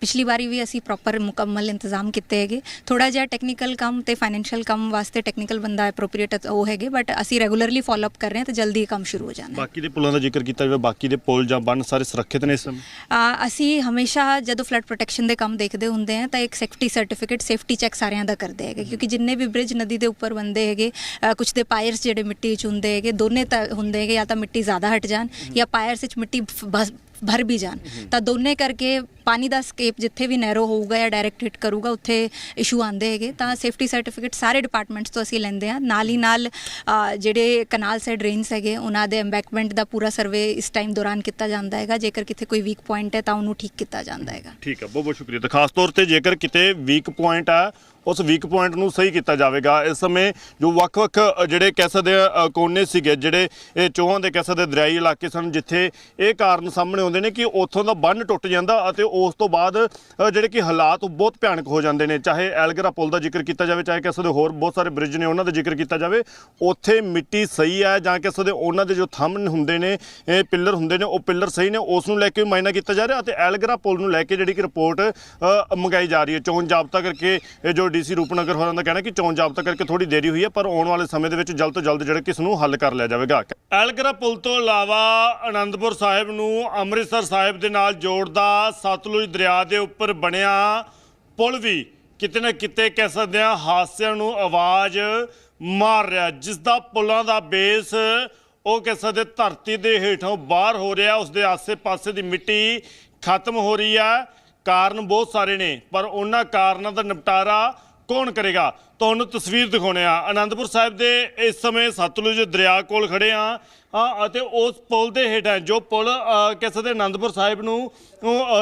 ਪਿਛਲੀ ਵਾਰੀ ਵੀ ਅਸੀਂ ਪ੍ਰੋਪਰ ਮੁਕੰਮਲ ਇੰਤਜ਼ਾਮ ਕੀਤੇ ਹੈਗੇ। ਥੋੜਾ ਜਿਹਾ ਟੈਕਨੀਕਲ ਕੰਮ ਤੇ ਫਾਈਨੈਂਸ਼ੀਅਲ ਕੰਮ ਵਾਸਤੇ ਟੈਕਨੀਕਲ ਬੰਦਾ ਐਪਰੋਪ੍ਰੀਏਟ ਉਹ ਹੈਗੇ ਬਟ ਅਸੀਂ ਰੈਗੂਲਰਲੀ ਫਾਲੋ ਅਪ ਕਰ ਰਹੇ ਹਾਂ ਤੇ ਜਲਦੀ ਇਹ ਕੰਮ ਸ਼ੁਰੂ ਹੋ ਜਾਣਾ ਬਾਕੀ ਦੇ ਪੁਲਾਂ ਦਾ ਜ਼ਿਕਰ ਕੀਤਾ ਜਾਵੇ ਬਾਕੀ ਦੇ ਪੁਲ ਜਾਂ ਬੰਨ ਸਾਰੇ ਸੁਰੱਖਿਅਤ ਨੇ ਇਸ ਸਮੇਂ? ਅਸੀਂ ਹਮੇਸ਼ਾ ਜਦੋਂ ਫਲੱਡ ਪ੍ਰੋਟੈਕਸ਼ਨ ਦੇ ਕੰਮ ਦੇਖਦੇ ਹੁੰਦੇ ਆ ਤਾਂ ਇੱਕ ਸੇਫਟੀ ਸਰਟੀਫਿਕੇਟ ਸੇਫਟੀ ਚੈੱਕ ਸਾਰਿਆਂ ਦਾ ਕਰਦੇ ਹੈਗੇ। ਕਿਉਂਕਿ ਜਿੰਨੇ ਵੀ ਬ੍ਰਿਜ ਨਦੀ ਦੇ ਉੱਪਰ ਬੰਦੇ ਹੈਗੇ ਕੁਝ ਦੇ ਪਾਇਰਸ ਜਿਹੜੇ ਮਿੱਟੀ 'ਚ ਹੁੰਦੇ ਹੈਗੇ ਦੋਨੇ ਤਾਂ ਹੁੰਦੇ ਹੈਗੇ ਜਾਂ ਤਾਂ ਮਿੱਟੀ ਜ਼ਿਆਦਾ ਹਟ ਜਾਣ ਜਾਂ ਪਾਇਰਸ ਵਿੱਚ ਮਿੱਟੀ ਬਸ ਭਰ ਵੀ ਜਾਣ। ਤਾਂ ਦੋਨੇ ਕਰਕੇ ਪਾਣੀ ਦਾ ਸਕੇਪ ਜਿੱਥੇ ਵੀ ਨੈਰੋ ਹੋਊਗਾ ਜਾਂ ਡਾਇਰੈਕਟ ਹਿੱਟ ਕਰੂਗਾ ਉੱਥੇ ਇਸ਼ੂ ਆਉਂਦੇ ਹੈਗੇ। ਤਾਂ ਸੇਫਟੀ ਸਰਟੀਫਿਕੇਟ ਸਾਰੇ ਡਿਪਾਰਟਮੈਂਟਸ ਤੋਂ ਅਸੀਂ ਲੈਂਦੇ ਆ ਨਾਲ ਹੀ ਨਾਲ ਜਿਹੜੇ ਕਨਾਲ ਸਾਈਡ ਡਰੇਨਸ ਹੈਗੇ ਉਹਨਾਂ ਦੇ ਐਮਬੈਕਮੈਂਟ ਦਾ ਪੂਰਾ ਸਰਵੇ ਇਸ ਟਾਈਮ ਦੌਰਾਨ ਕੀਤਾ ਜਾਂਦਾ ਹੈਗਾ। ਜੇਕਰ ਕਿਤੇ ਕੋਈ ਵੀਕ ਪੁਆਇੰਟ ਹੈ ਤਾਂ ਉਹਨੂੰ ਠੀਕ ਕੀਤਾ ਜਾਂਦਾ ਹੈਗਾ। ਠੀਕ ਹੈ ਬਹੁਤ ਬਹੁਤ ਸ਼ੁਕਰੀਆ। ਤੇ ਖਾਸ ਤੌਰ ਤੇ ਜੇਕਰ ਕਿਤੇ ਵੀਕ ਪੁਆਇੰਟ ਆ ਉਸ ਵੀਕ ਪੁਆਇੰਟ ਨੂੰ ਸਹੀ ਕੀਤਾ ਜਾਵੇਗਾ। ਇਸ ਸਮੇਂ ਜੋ ਵੱਖ-ਵੱਖ ਜਿਹੜੇ ਕਹਿ ਸਕਦੇ ਆ ਕੋਨੇ ਸੀਗੇ ਜਿਹੜੇ ਇਹ ਚੋਹਾਂ ਦੇ ਕਹਿ ਸਕਦੇ ਦਰਿਆਈ ਇਲਾਕੇ ਸਨ ਜਿੱਥੇ ਇਹ ਕਾਰਨ ਸਾਹਮਣੇ ਆਉਂਦੇ ਨੇ ਕਿ ਉੱਥੋਂ ਦਾ ਬੰਨ ਟੁੱਟ ਜਾਂਦਾ ਅਤੇ ਉਸ ਤੋਂ ਬਾਅਦ ਜਿਹੜੇ ਕਿ ਹਾਲਾਤ ਬਹੁਤ ਭਿਆਨਕ ਹੋ ਜਾਂਦੇ ਨੇ। ਚਾਹੇ ਐਲਗਰਾ ਪੁਲ ਦਾ ਜ਼ਿਕਰ ਕੀਤਾ ਜਾਵੇ ਚਾਹੇ ਕਹਿ ਸਕਦੇ ਹੋਰ ਬਹੁਤ ਸਾਰੇ ਬ੍ਰਿਜ ਨੇ ਉਹਨਾਂ ਦਾ ਜ਼ਿਕਰ ਕੀਤਾ ਜਾਵੇ ਉੱਥੇ ਮਿੱਟੀ ਸਹੀ ਹੈ ਜਾਂ ਕਹਿ ਸਕਦੇ ਉਹਨਾਂ ਦੇ ਜੋ ਥੰਮ ਹੁੰਦੇ ਨੇ ਇਹ ਪਿੱਲਰ ਹੁੰਦੇ ਨੇ ਉਹ ਪਿੱਲਰ ਸਹੀ ਨੇ ਉਸ ਨੂੰ ਲੈ ਕੇ ਮਾਇਨਾ ਕੀਤਾ ਜਾ ਰਿਹਾ ਅਤੇ ਐਲਗਰਾ ਪੁਲ ਨੂੰ ਲੈ ਕੇ ਜਿਹੜੀ ਕਿ ਰਿਪੋਰਟ ਅ, ਮੰਗਾਈ ਜਾ ਰਹੀ ਹੈ। ਚੋਣ ਜਾਬਤਾ ਕਰਕੇ ਇਹ ਜੋ ਡੀਸੀ ਰੂਪਨਗਰ ਹੋਰਾਂ ਦਾ ਕਹਿਣਾ ਕਿ ਚੋਣ ਜਾਬਤਾ ਕਰਕੇ ਥੋੜੀ ਦੇਰੀ ਹੋਈ ਹੈ, ਪਰ ਆਉਣ ਵਾਲੇ ਸਮੇਂ ਦੇ ਵਿੱਚ ਜਲਦ ਤੋਂ ਜਲਦ ਜਿਹੜਾ ਕਿ ਇਸ ਨੂੰ ਹੱਲ ਕਰ ਲਿਆ ਜਾਵੇਗਾ। ਐਲਗਰਾ ਪੁਲ ਤੋਂ ਇਲਾਵਾ ਅਨੰਦਪੁਰ ਸਾਹਿਬ ਨੂੰ ਅੰਮ੍ਰਿਤਸਰ ਸਾਹਿਬ ਦੇ ਨਾਲ ਜੋੜਦਾ ਸਤਲੁਜ ਦਰਿਆ ਦੇ ਉੱਪਰ ਬਣਿਆ ਪੁਲ ਵੀ ਕਿਤੇ ਨਾ ਕਿਤੇ ਕਹਿ ਸਕਦੇ ਆ ਹਾਸਿਆਂ ਨੂੰ ਆਵਾਜ਼ ਮਾਰ ਰਿਹਾ। ਜਿਸ ਦਾ ਪੁਲਾਂ ਦਾ ਬੇਸ ਉਹ ਕਹਿ ਸਕਦੇ ਧਰਤੀ ਦੇ ਹੇਠੋਂ ਬਾਹਰ ਹੋ ਰਿਹਾ, ਉਸ ਦੇ ਆਸੇ-ਪਾਸੇ ਦੀ ਮਿੱਟੀ ਖਤਮ ਹੋ ਰਹੀ ਹੈ। ਕਾਰਨ ਬਹੁਤ ਸਾਰੇ ਨੇ ਪਰ ਉਹਨਾਂ ਕਾਰਨਾਂ ਦਾ ਨਿਪਟਾਰਾ ਕੌਣ ਕਰੇਗਾ? ਤੁਹਾਨੂੰ ਤਸਵੀਰ ਦਿਖਾਉਣੇ ਆ। ਆਨੰਦਪੁਰ ਸਾਹਿਬ ਦੇ ਇਸ ਸਮੇਂ ਸਤਲੁਜ ਦਰਿਆ ਕੋਲ ਖੜੇ ਆ ਅਤੇ ਉਸ ਪੁਲ ਦੇ ਹੇਠਾਂ ਜੋ ਪੁਲ ਅ, ਕਹਿ ਸਕਦੇ ਆਨੰਦਪੁਰ ਸਾਹਿਬ ਨੂੰ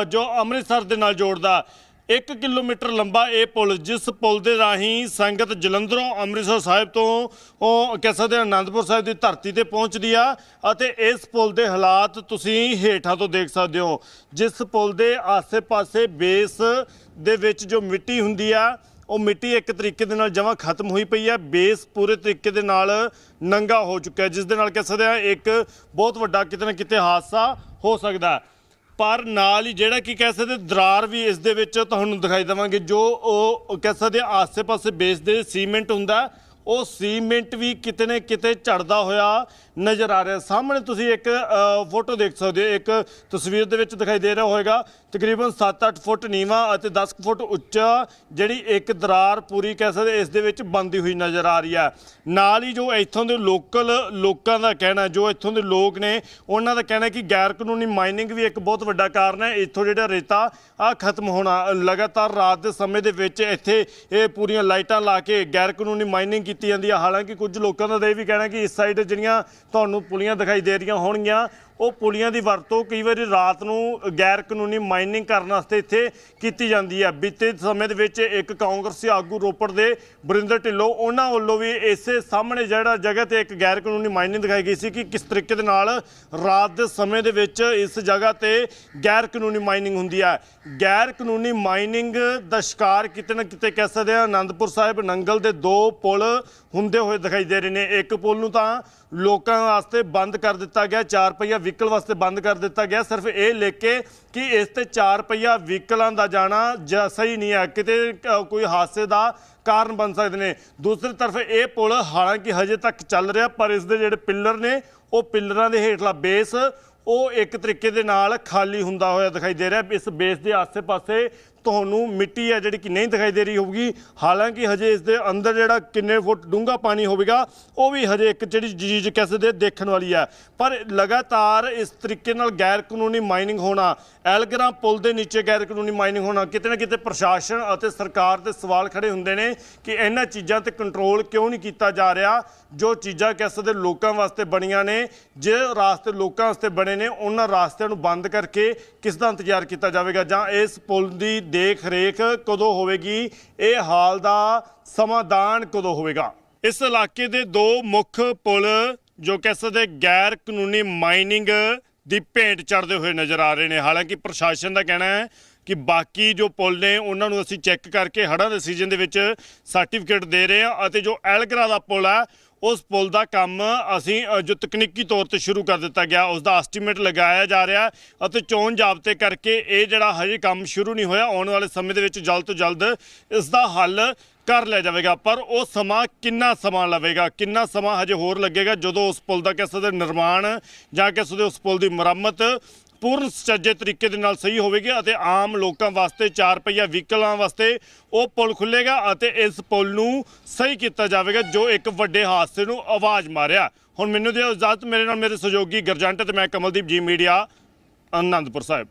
ਜੋ ਅੰਮ੍ਰਿਤਸਰ ਦੇ ਨਾਲ ਜੋੜਦਾ 1 ਕਿਲੋਮੀਟਰ ਲੰਬਾ ਇਹ ਪੁਲ, ਜਿਸ ਪੁਲ ਦੇ ਰਾਹੀਂ ਸੰਗਤ ਜਲੰਧਰੋਂ ਅੰਮ੍ਰਿਤਸਰ ਸਾਹਿਬ ਤੋਂ, ਉਹ ਕਹਿ ਸਕਦੇ ਹਾਂ ਆਨੰਦਪੁਰ ਸਾਹਿਬ ਦੀ ਧਰਤੀ ਤੇ ਪਹੁੰਚਦੀ ਆ ਅਤੇ ਇਸ ਪੁਲ ਦੇ ਹਾਲਾਤ ਤੁਸੀਂ ਹੇਠਾਂ ਤੋਂ ਦੇਖ ਸਕਦੇ ਹੋ। ਜਿਸ ਪੁਲ ਦੇ ਆਸੇ-ਪਾਸੇ ਬੇਸ ਦੇ ਵਿੱਚ ਜੋ ਮਿੱਟੀ ਹੁੰਦੀ ਆ, ਉਹ ਮਿੱਟੀ ਇੱਕ ਤਰੀਕੇ ਦੇ ਨਾਲ ਜਮਾਂ ਖਤਮ ਹੋਈ ਪਈ ਹੈ ਬੇਸ ਪੂਰੇ ਤਰੀਕੇ ਦੇ ਨਾਲ ਨੰਗਾ ਹੋ ਚੁੱਕਾ ਹੈ ਜਿਸ ਦੇ ਨਾਲ ਕਹਿ ਸਕਦੇ ਆ ਇੱਕ ਬਹੁਤ ਵੱਡਾ ਕਿਤੇ ਨਾ ਕਿਤੇ ਹਾਦਸਾ ਹੋ ਸਕਦਾ। ਹੈ ਪਰ ਨਾਲ ਹੀ ਜਿਹੜਾ ਕੀ ਕਹਿ ਸਕਦੇ, ਦਰਾਰ ਵੀ ਇਸ ਦੇ ਵਿੱਚ ਤੁਹਾਨੂੰ ਦਿਖਾਈ ਦੇਵਾਂਗੇ, ਜੋ ਉਹ ਕਹਿ ਸਕਦੇ ਆਸੇ-ਪਾਸੇ ਬੇਸ ਦੇ ਸੀਮੈਂਟ ਹੁੰਦਾ, ਉਹ ਸੀਮੈਂਟ ਵੀ ਕਿਤੇ ਨਾ ਕਿਤੇ ਝੜਦਾ ਹੋਇਆ ਨਜ਼ਰ ਆ ਰਿਹਾ। ਸਾਹਮਣੇ ਤੁਸੀਂ ਇੱਕ ਫੋਟੋ ਦੇਖ ਸਕਦੇ ਹੋ। ਇੱਕ ਤਸਵੀਰ ਦੇ ਵਿੱਚ ਦਿਖਾਈ ਦੇ ਰਿਹਾ ਹੋਵੇਗਾ। ਤਕਰੀਬਨ 7-8 ਫੁੱਟ ਨੀਵਾ ਅਤੇ 10 ਕੁ ਫੁੱਟ ਉੱਚਾ ਜਿਹੜੀ ਇੱਕ ਦਰਾਰ ਪੂਰੀ ਕਹਿ ਸਕਦੇ, ਇਸ ਦੇ ਵਿੱਚ ਬੰਦੀ ਹੋਈ ਨਜ਼ਰ ਆ ਰਹੀ ਹੈ। ਨਾਲ ਹੀ ਜੋ ਇੱਥੋਂ ਦੇ ਲੋਕਲ ਲੋਕਾਂ ਦਾ ਕਹਿਣਾ, ਜੋ ਇੱਥੋਂ ਦੇ ਲੋਕ ਨੇ, ਉਹਨਾਂ ਦਾ ਕਹਿਣਾ ਕਿ ਗੈਰ ਕਾਨੂੰਨੀ ਮਾਈਨਿੰਗ ਵੀ ਇੱਕ ਬਹੁਤ ਵੱਡਾ ਕਾਰਨ ਹੈ। ਇੱਥੋਂ ਜਿਹੜਾ ਰੇਤਾ, ਆ ਖਤਮ ਹੋਣਾ, ਲਗਾਤਾਰ ਰਾਤ ਦੇ ਸਮੇਂ ਦੇ ਵਿੱਚ ਇੱਥੇ ਇਹ ਪੂਰੀਆਂ ਲਾਈਟਾਂ ਲਾ ਕੇ ਗੈਰ ਕਾਨੂੰਨੀ ਮਾਈਨਿੰਗ ਕੀਤੀ ਜਾਂਦੀ ਹੈ। ਹਾਲਾਂਕਿ ਕੁਝ ਲੋਕਾਂ ਦਾ ਤਾਂ ਇਹ ਵੀ ਕਹਿਣਾ ਕਿ ਇਸ ਸਾਈਡ ਜਿਹੜੀਆਂ ਤੁਹਾਨੂੰ ਪੁਲੀਆਂ ਦਿਖਾਈ ਦੇ ਰਹੀਆਂ ਹੋਣਗੀਆਂ। ਉਹ ਪੁਲੀਆਂ ਦੀ ਵਰਤੋਂ ਕਈ ਵਾਰੀ ਰਾਤ ਨੂੰ ਗੈਰ ਕਾਨੂੰਨੀ ਮਾਈਨਿੰਗ ਕਰਨ ਵਾਸਤੇ ਇੱਥੇ ਕੀਤੀ ਜਾਂਦੀ ਹੈ। ਬੀਤੇ ਸਮੇਂ ਦੇ ਵਿੱਚ ਇੱਕ ਕਾਂਗਰਸੀ ਆਗੂ ਰੋਪੜ ਦੇ ਬਰਿੰਦਰ ਢਿੱਲੋਂ, ਉਹਨਾਂ ਵੱਲੋਂ ਵੀ ਇਸੇ ਸਾਹਮਣੇ ਜਿਹੜਾ ਜਗ੍ਹਾ ਤੇ ਇੱਕ ਗੈਰ ਕਾਨੂੰਨੀ ਮਾਈਨਿੰਗ ਦਿਖਾਈ ਗਈ ਸੀ ਕਿ ਕਿਸ ਤਰੀਕੇ ਦੇ ਨਾਲ ਰਾਤ ਦੇ ਸਮੇਂ ਦੇ ਵਿੱਚ ਇਸ ਜਗ੍ਹਾ ਤੇ ਗੈਰ ਕਾਨੂੰਨੀ ਮਾਈਨਿੰਗ ਹੁੰਦੀ ਹੈ। ਗੈਰ ਕਾਨੂੰਨੀ ਮਾਈਨਿੰਗ ਦਾ ਸ਼ਿਕਾਰ ਕਿਤੇ ਨਾ ਕਿਤੇ ਕਹਿ ਸਕਦੇ ਆ ਆਨੰਦਪੁਰ ਸਾਹਿਬ ਨੰਗਲ ਦੇ ਦੋ ਪੁਲ ਹੁੰਦੇ ਹੋਏ ਦਿਖਾਈ ਦੇ ਰਹੇ ਨੇ। ਇੱਕ ਪੁਲ ਨੂੰ ਤਾਂ ਲੋਕਾਂ ਵਾਸਤੇ ਬੰਦ ਕਰ ਦਿੱਤਾ ਗਿਆ, ਚਾਰ ਪਹੀਆ ਵਹੀਕਲ ਵਾਸਤੇ ਬੰਦ ਕਰ ਦਿੱਤਾ ਗਿਆ। ਸਿਰਫ ਇਹ ਲਿਖ ਕੇ ਕਿ ਇਸ ਤੇ ਚਾਰ ਪਹੀਆ ਵਹੀਕਲਾਂ ਦਾ ਜਾਣਾ ਸਹੀ ਨਹੀਂ ਹੈ। ਕਿਤੇ ਕੋਈ ਹਾਦਸੇ ਦਾ ਕਾਰਨ ਬਣ ਸਕਦੇ ਨੇ। ਦੂਸਰੀ ਤਰਫ ਇਹ ਪੁਲ ਹਾਲਾਂਕਿ ਹਜੇ ਤੱਕ ਚੱਲ ਰਿਹਾ, ਪਰ ਇਸ ਦੇ ਜਿਹੜੇ ਪਿੱਲਰ ਨੇ, ਉਹ ਪਿੱਲਰਾਂ ਦੇ ਹੇਠਲਾ ਬੇਸ, ਉਹ ਇੱਕ ਤਰੀਕੇ ਦੇ ਨਾਲ ਖਾਲੀ ਹੁੰਦਾ ਹੋਇਆ ਦਿਖਾਈ ਦੇ ਰਿਹਾ। ਇਸ ਬੇਸ ਦੇ ਆਸੇ-ਪਾਸੇ ਤੁਹਾਨੂੰ ਮਿੱਟੀ ਹੈ ਜਿਹੜੀ ਕਿ ਨਹੀਂ ਦਿਖਾਈ ਦੇ ਰਹੀ ਹੋਊਗੀ। ਹਾਲਾਂਕਿ ਹਜੇ ਇਸ ਦੇ ਅੰਦਰ ਜਿਹੜਾ ਕਿੰਨੇ ਫੁੱਟ ਡੂੰਘਾ ਪਾਣੀ ਹੋਵੇਗਾ, ਉਹ ਵੀ ਹਜੇ ਇੱਕ ਜਿਹੜੀ ਚੀਜ਼ ਕਹਿ ਸਕਦੇ ਦੇਖਣ ਵਾਲੀ ਹੈ। ਪਰ ਲਗਾਤਾਰ ਇਸ ਤਰੀਕੇ ਨਾਲ ਗੈਰ ਕਾਨੂੰਨੀ ਮਾਈਨਿੰਗ ਹੋਣਾ, ਐਲਗਰਾ ਪੁਲ ਦੇ ਨੀਚੇ ਗੈਰ ਕਾਨੂੰਨੀ ਮਾਈਨਿੰਗ ਹੋਣਾ, ਕਿਤੇ ਨਾ ਕਿਤੇ ਪ੍ਰਸ਼ਾਸਨ ਅਤੇ ਸਰਕਾਰ 'ਤੇ ਸਵਾਲ ਖੜੇ ਹੁੰਦੇ ਨੇ ਕਿ ਇਹਨਾਂ ਚੀਜ਼ਾਂ ਤੇ ਕੰਟਰੋਲ ਕਿਉਂ ਨਹੀਂ ਕੀਤਾ ਜਾ ਰਿਹਾ? ਜੋ ਚੀਜ਼ਾਂ ਕਹਿ ਸਕਦੇ ਲੋਕਾਂ ਵਾਸਤੇ ਬਣੀਆਂ ਨੇ, ਜੇ ਰਾਸਤੇ ਲੋਕਾਂ ਵਾਸਤੇ ਬਣੇ ਨੇ, ਉਹਨਾਂ ਰਾਸਤਿਆਂ ਨੂੰ ਬੰਦ ਕਰਕੇ ਕਿਸ ਦਾ ਇੰਤਜ਼ਾਰ ਕੀਤਾ ਜਾਵੇਗਾ? ਜਾਂ ਇਸ ਪੁਲ ਦੀ ਦੇਖ ਰੇਖ ਕਦੋਂ ਹੋਵੇਗੀ? ਇਹ ਹਾਲ ਦਾ ਸਮਾਧਾਨ ਕਦੋਂ ਹੋਵੇਗਾ? ਇਸ ਇਲਾਕੇ ਦੇ ਦੋ ਮੁੱਖ ਪੁਲ, ਜੋ ਕਹਿ ਸਕਦੇ ਗੈਰ ਕਾਨੂੰਨੀ ਮਾਈਨਿੰਗ ਦੀ ਭੇਂਟ ਚੜਦੇ ਹੋਏ ਨਜ਼ਰ ਆ ਰਹੇ ਨੇ। ਹਾਲਾਂਕਿ ਪ੍ਰਸ਼ਾਸਨ ਦਾ ਕਹਿਣਾ ਹੈ ਕਿ ਬਾਕੀ ਜੋ ਪੁਲ ਨੇ, ਉਹਨਾਂ ਨੂੰ ਅਸੀਂ ਚੈੱਕ ਕਰਕੇ ਹੜ੍ਹਾਂ ਦੇ ਸੀਜ਼ਨ ਦੇ ਵਿੱਚ ਸਰਟੀਫਿਕੇਟ ਦੇ ਰਹੇ ਹਾਂ ਅਤੇ ਜੋ ਐਲਗਰਾ ਦਾ ਪੁਲ ਹੈ ਉਸ ਪੁਲ ਦਾ ਕੰਮ ਅਸੀਂ ਜੋ ਤਕਨੀਕੀ ਤੌਰ ਤੇ ਸ਼ੁਰੂ ਕਰ ਦਿੱਤਾ ਗਿਆ, ਉਸ ਦਾ ਐਸਟੀਮੇਟ ਲਗਾਇਆ ਜਾ ਰਿਹਾ ਅਤੇ ਚੋਣ ਜਾਬਤੇ ਕਰਕੇ ਇਹ ਜਿਹੜਾ ਹਜੇ ਕੰਮ ਸ਼ੁਰੂ ਨਹੀਂ ਹੋਇਆ, ਆਉਣ ਵਾਲੇ ਸਮੇਂ ਦੇ ਵਿੱਚ ਜਲਦ ਤੋਂ ਜਲਦ ਇਸ ਦਾ ਹੱਲ ਕਰ ਲਿਆ ਜਾਵੇਗਾ। ਪਰ ਉਹ ਸਮਾਂ ਕਿੰਨਾ ਸਮਾਂ ਲਵੇਗਾ? ਕਿੰਨਾ ਸਮਾਂ ਹਜੇ ਹੋਰ ਲੱਗੇਗਾ? ਜਦੋਂ ਉਸ ਪੁਲ ਦਾ ਕਹਿ ਸਕਦੇ ਨਿਰਮਾਣ ਜਾਂ ਕਿਸੇ ਸਕਦੇ ਉਸ ਪੁਲ ਦੀ ਮੁਰੰਮਤ ਪੂਰਨ ਸੁਚੱਜੇ ਤਰੀਕੇ ਦੇ ਨਾਲ ਸਹੀ ਹੋਵੇਗੀ ਅਤੇ ਆਮ ਲੋਕਾਂ ਵਾਸਤੇ ਚਾਰ ਪਹੀਆ ਵਹੀਕਲਾਂ ਵਾਸਤੇ ਉਹ ਪੁਲ ਖੁੱਲੇਗਾ ਅਤੇ ਇਸ ਪੁਲ ਨੂੰ ਸਹੀ ਕੀਤਾ ਜਾਵੇਗਾ, ਜੋ ਇੱਕ ਵੱਡੇ ਹਾਦਸੇ ਨੂੰ ਆਵਾਜ਼ ਮਾਰਿਆ। ਹੁਣ ਮੈਨੂੰ ਦਿਓ ਇਜਾਜ਼ਤ, ਮੇਰੇ ਨਾਲ ਮੇਰੇ ਸਹਿਯੋਗੀ ਗਰਜੰਟ ਤੇ ਮੈਂ ਕਮਲਦੀਪ ਜੀ ਮੀਡੀਆ ਆਨੰਦਪੁਰ ਸਾਹਿਬ।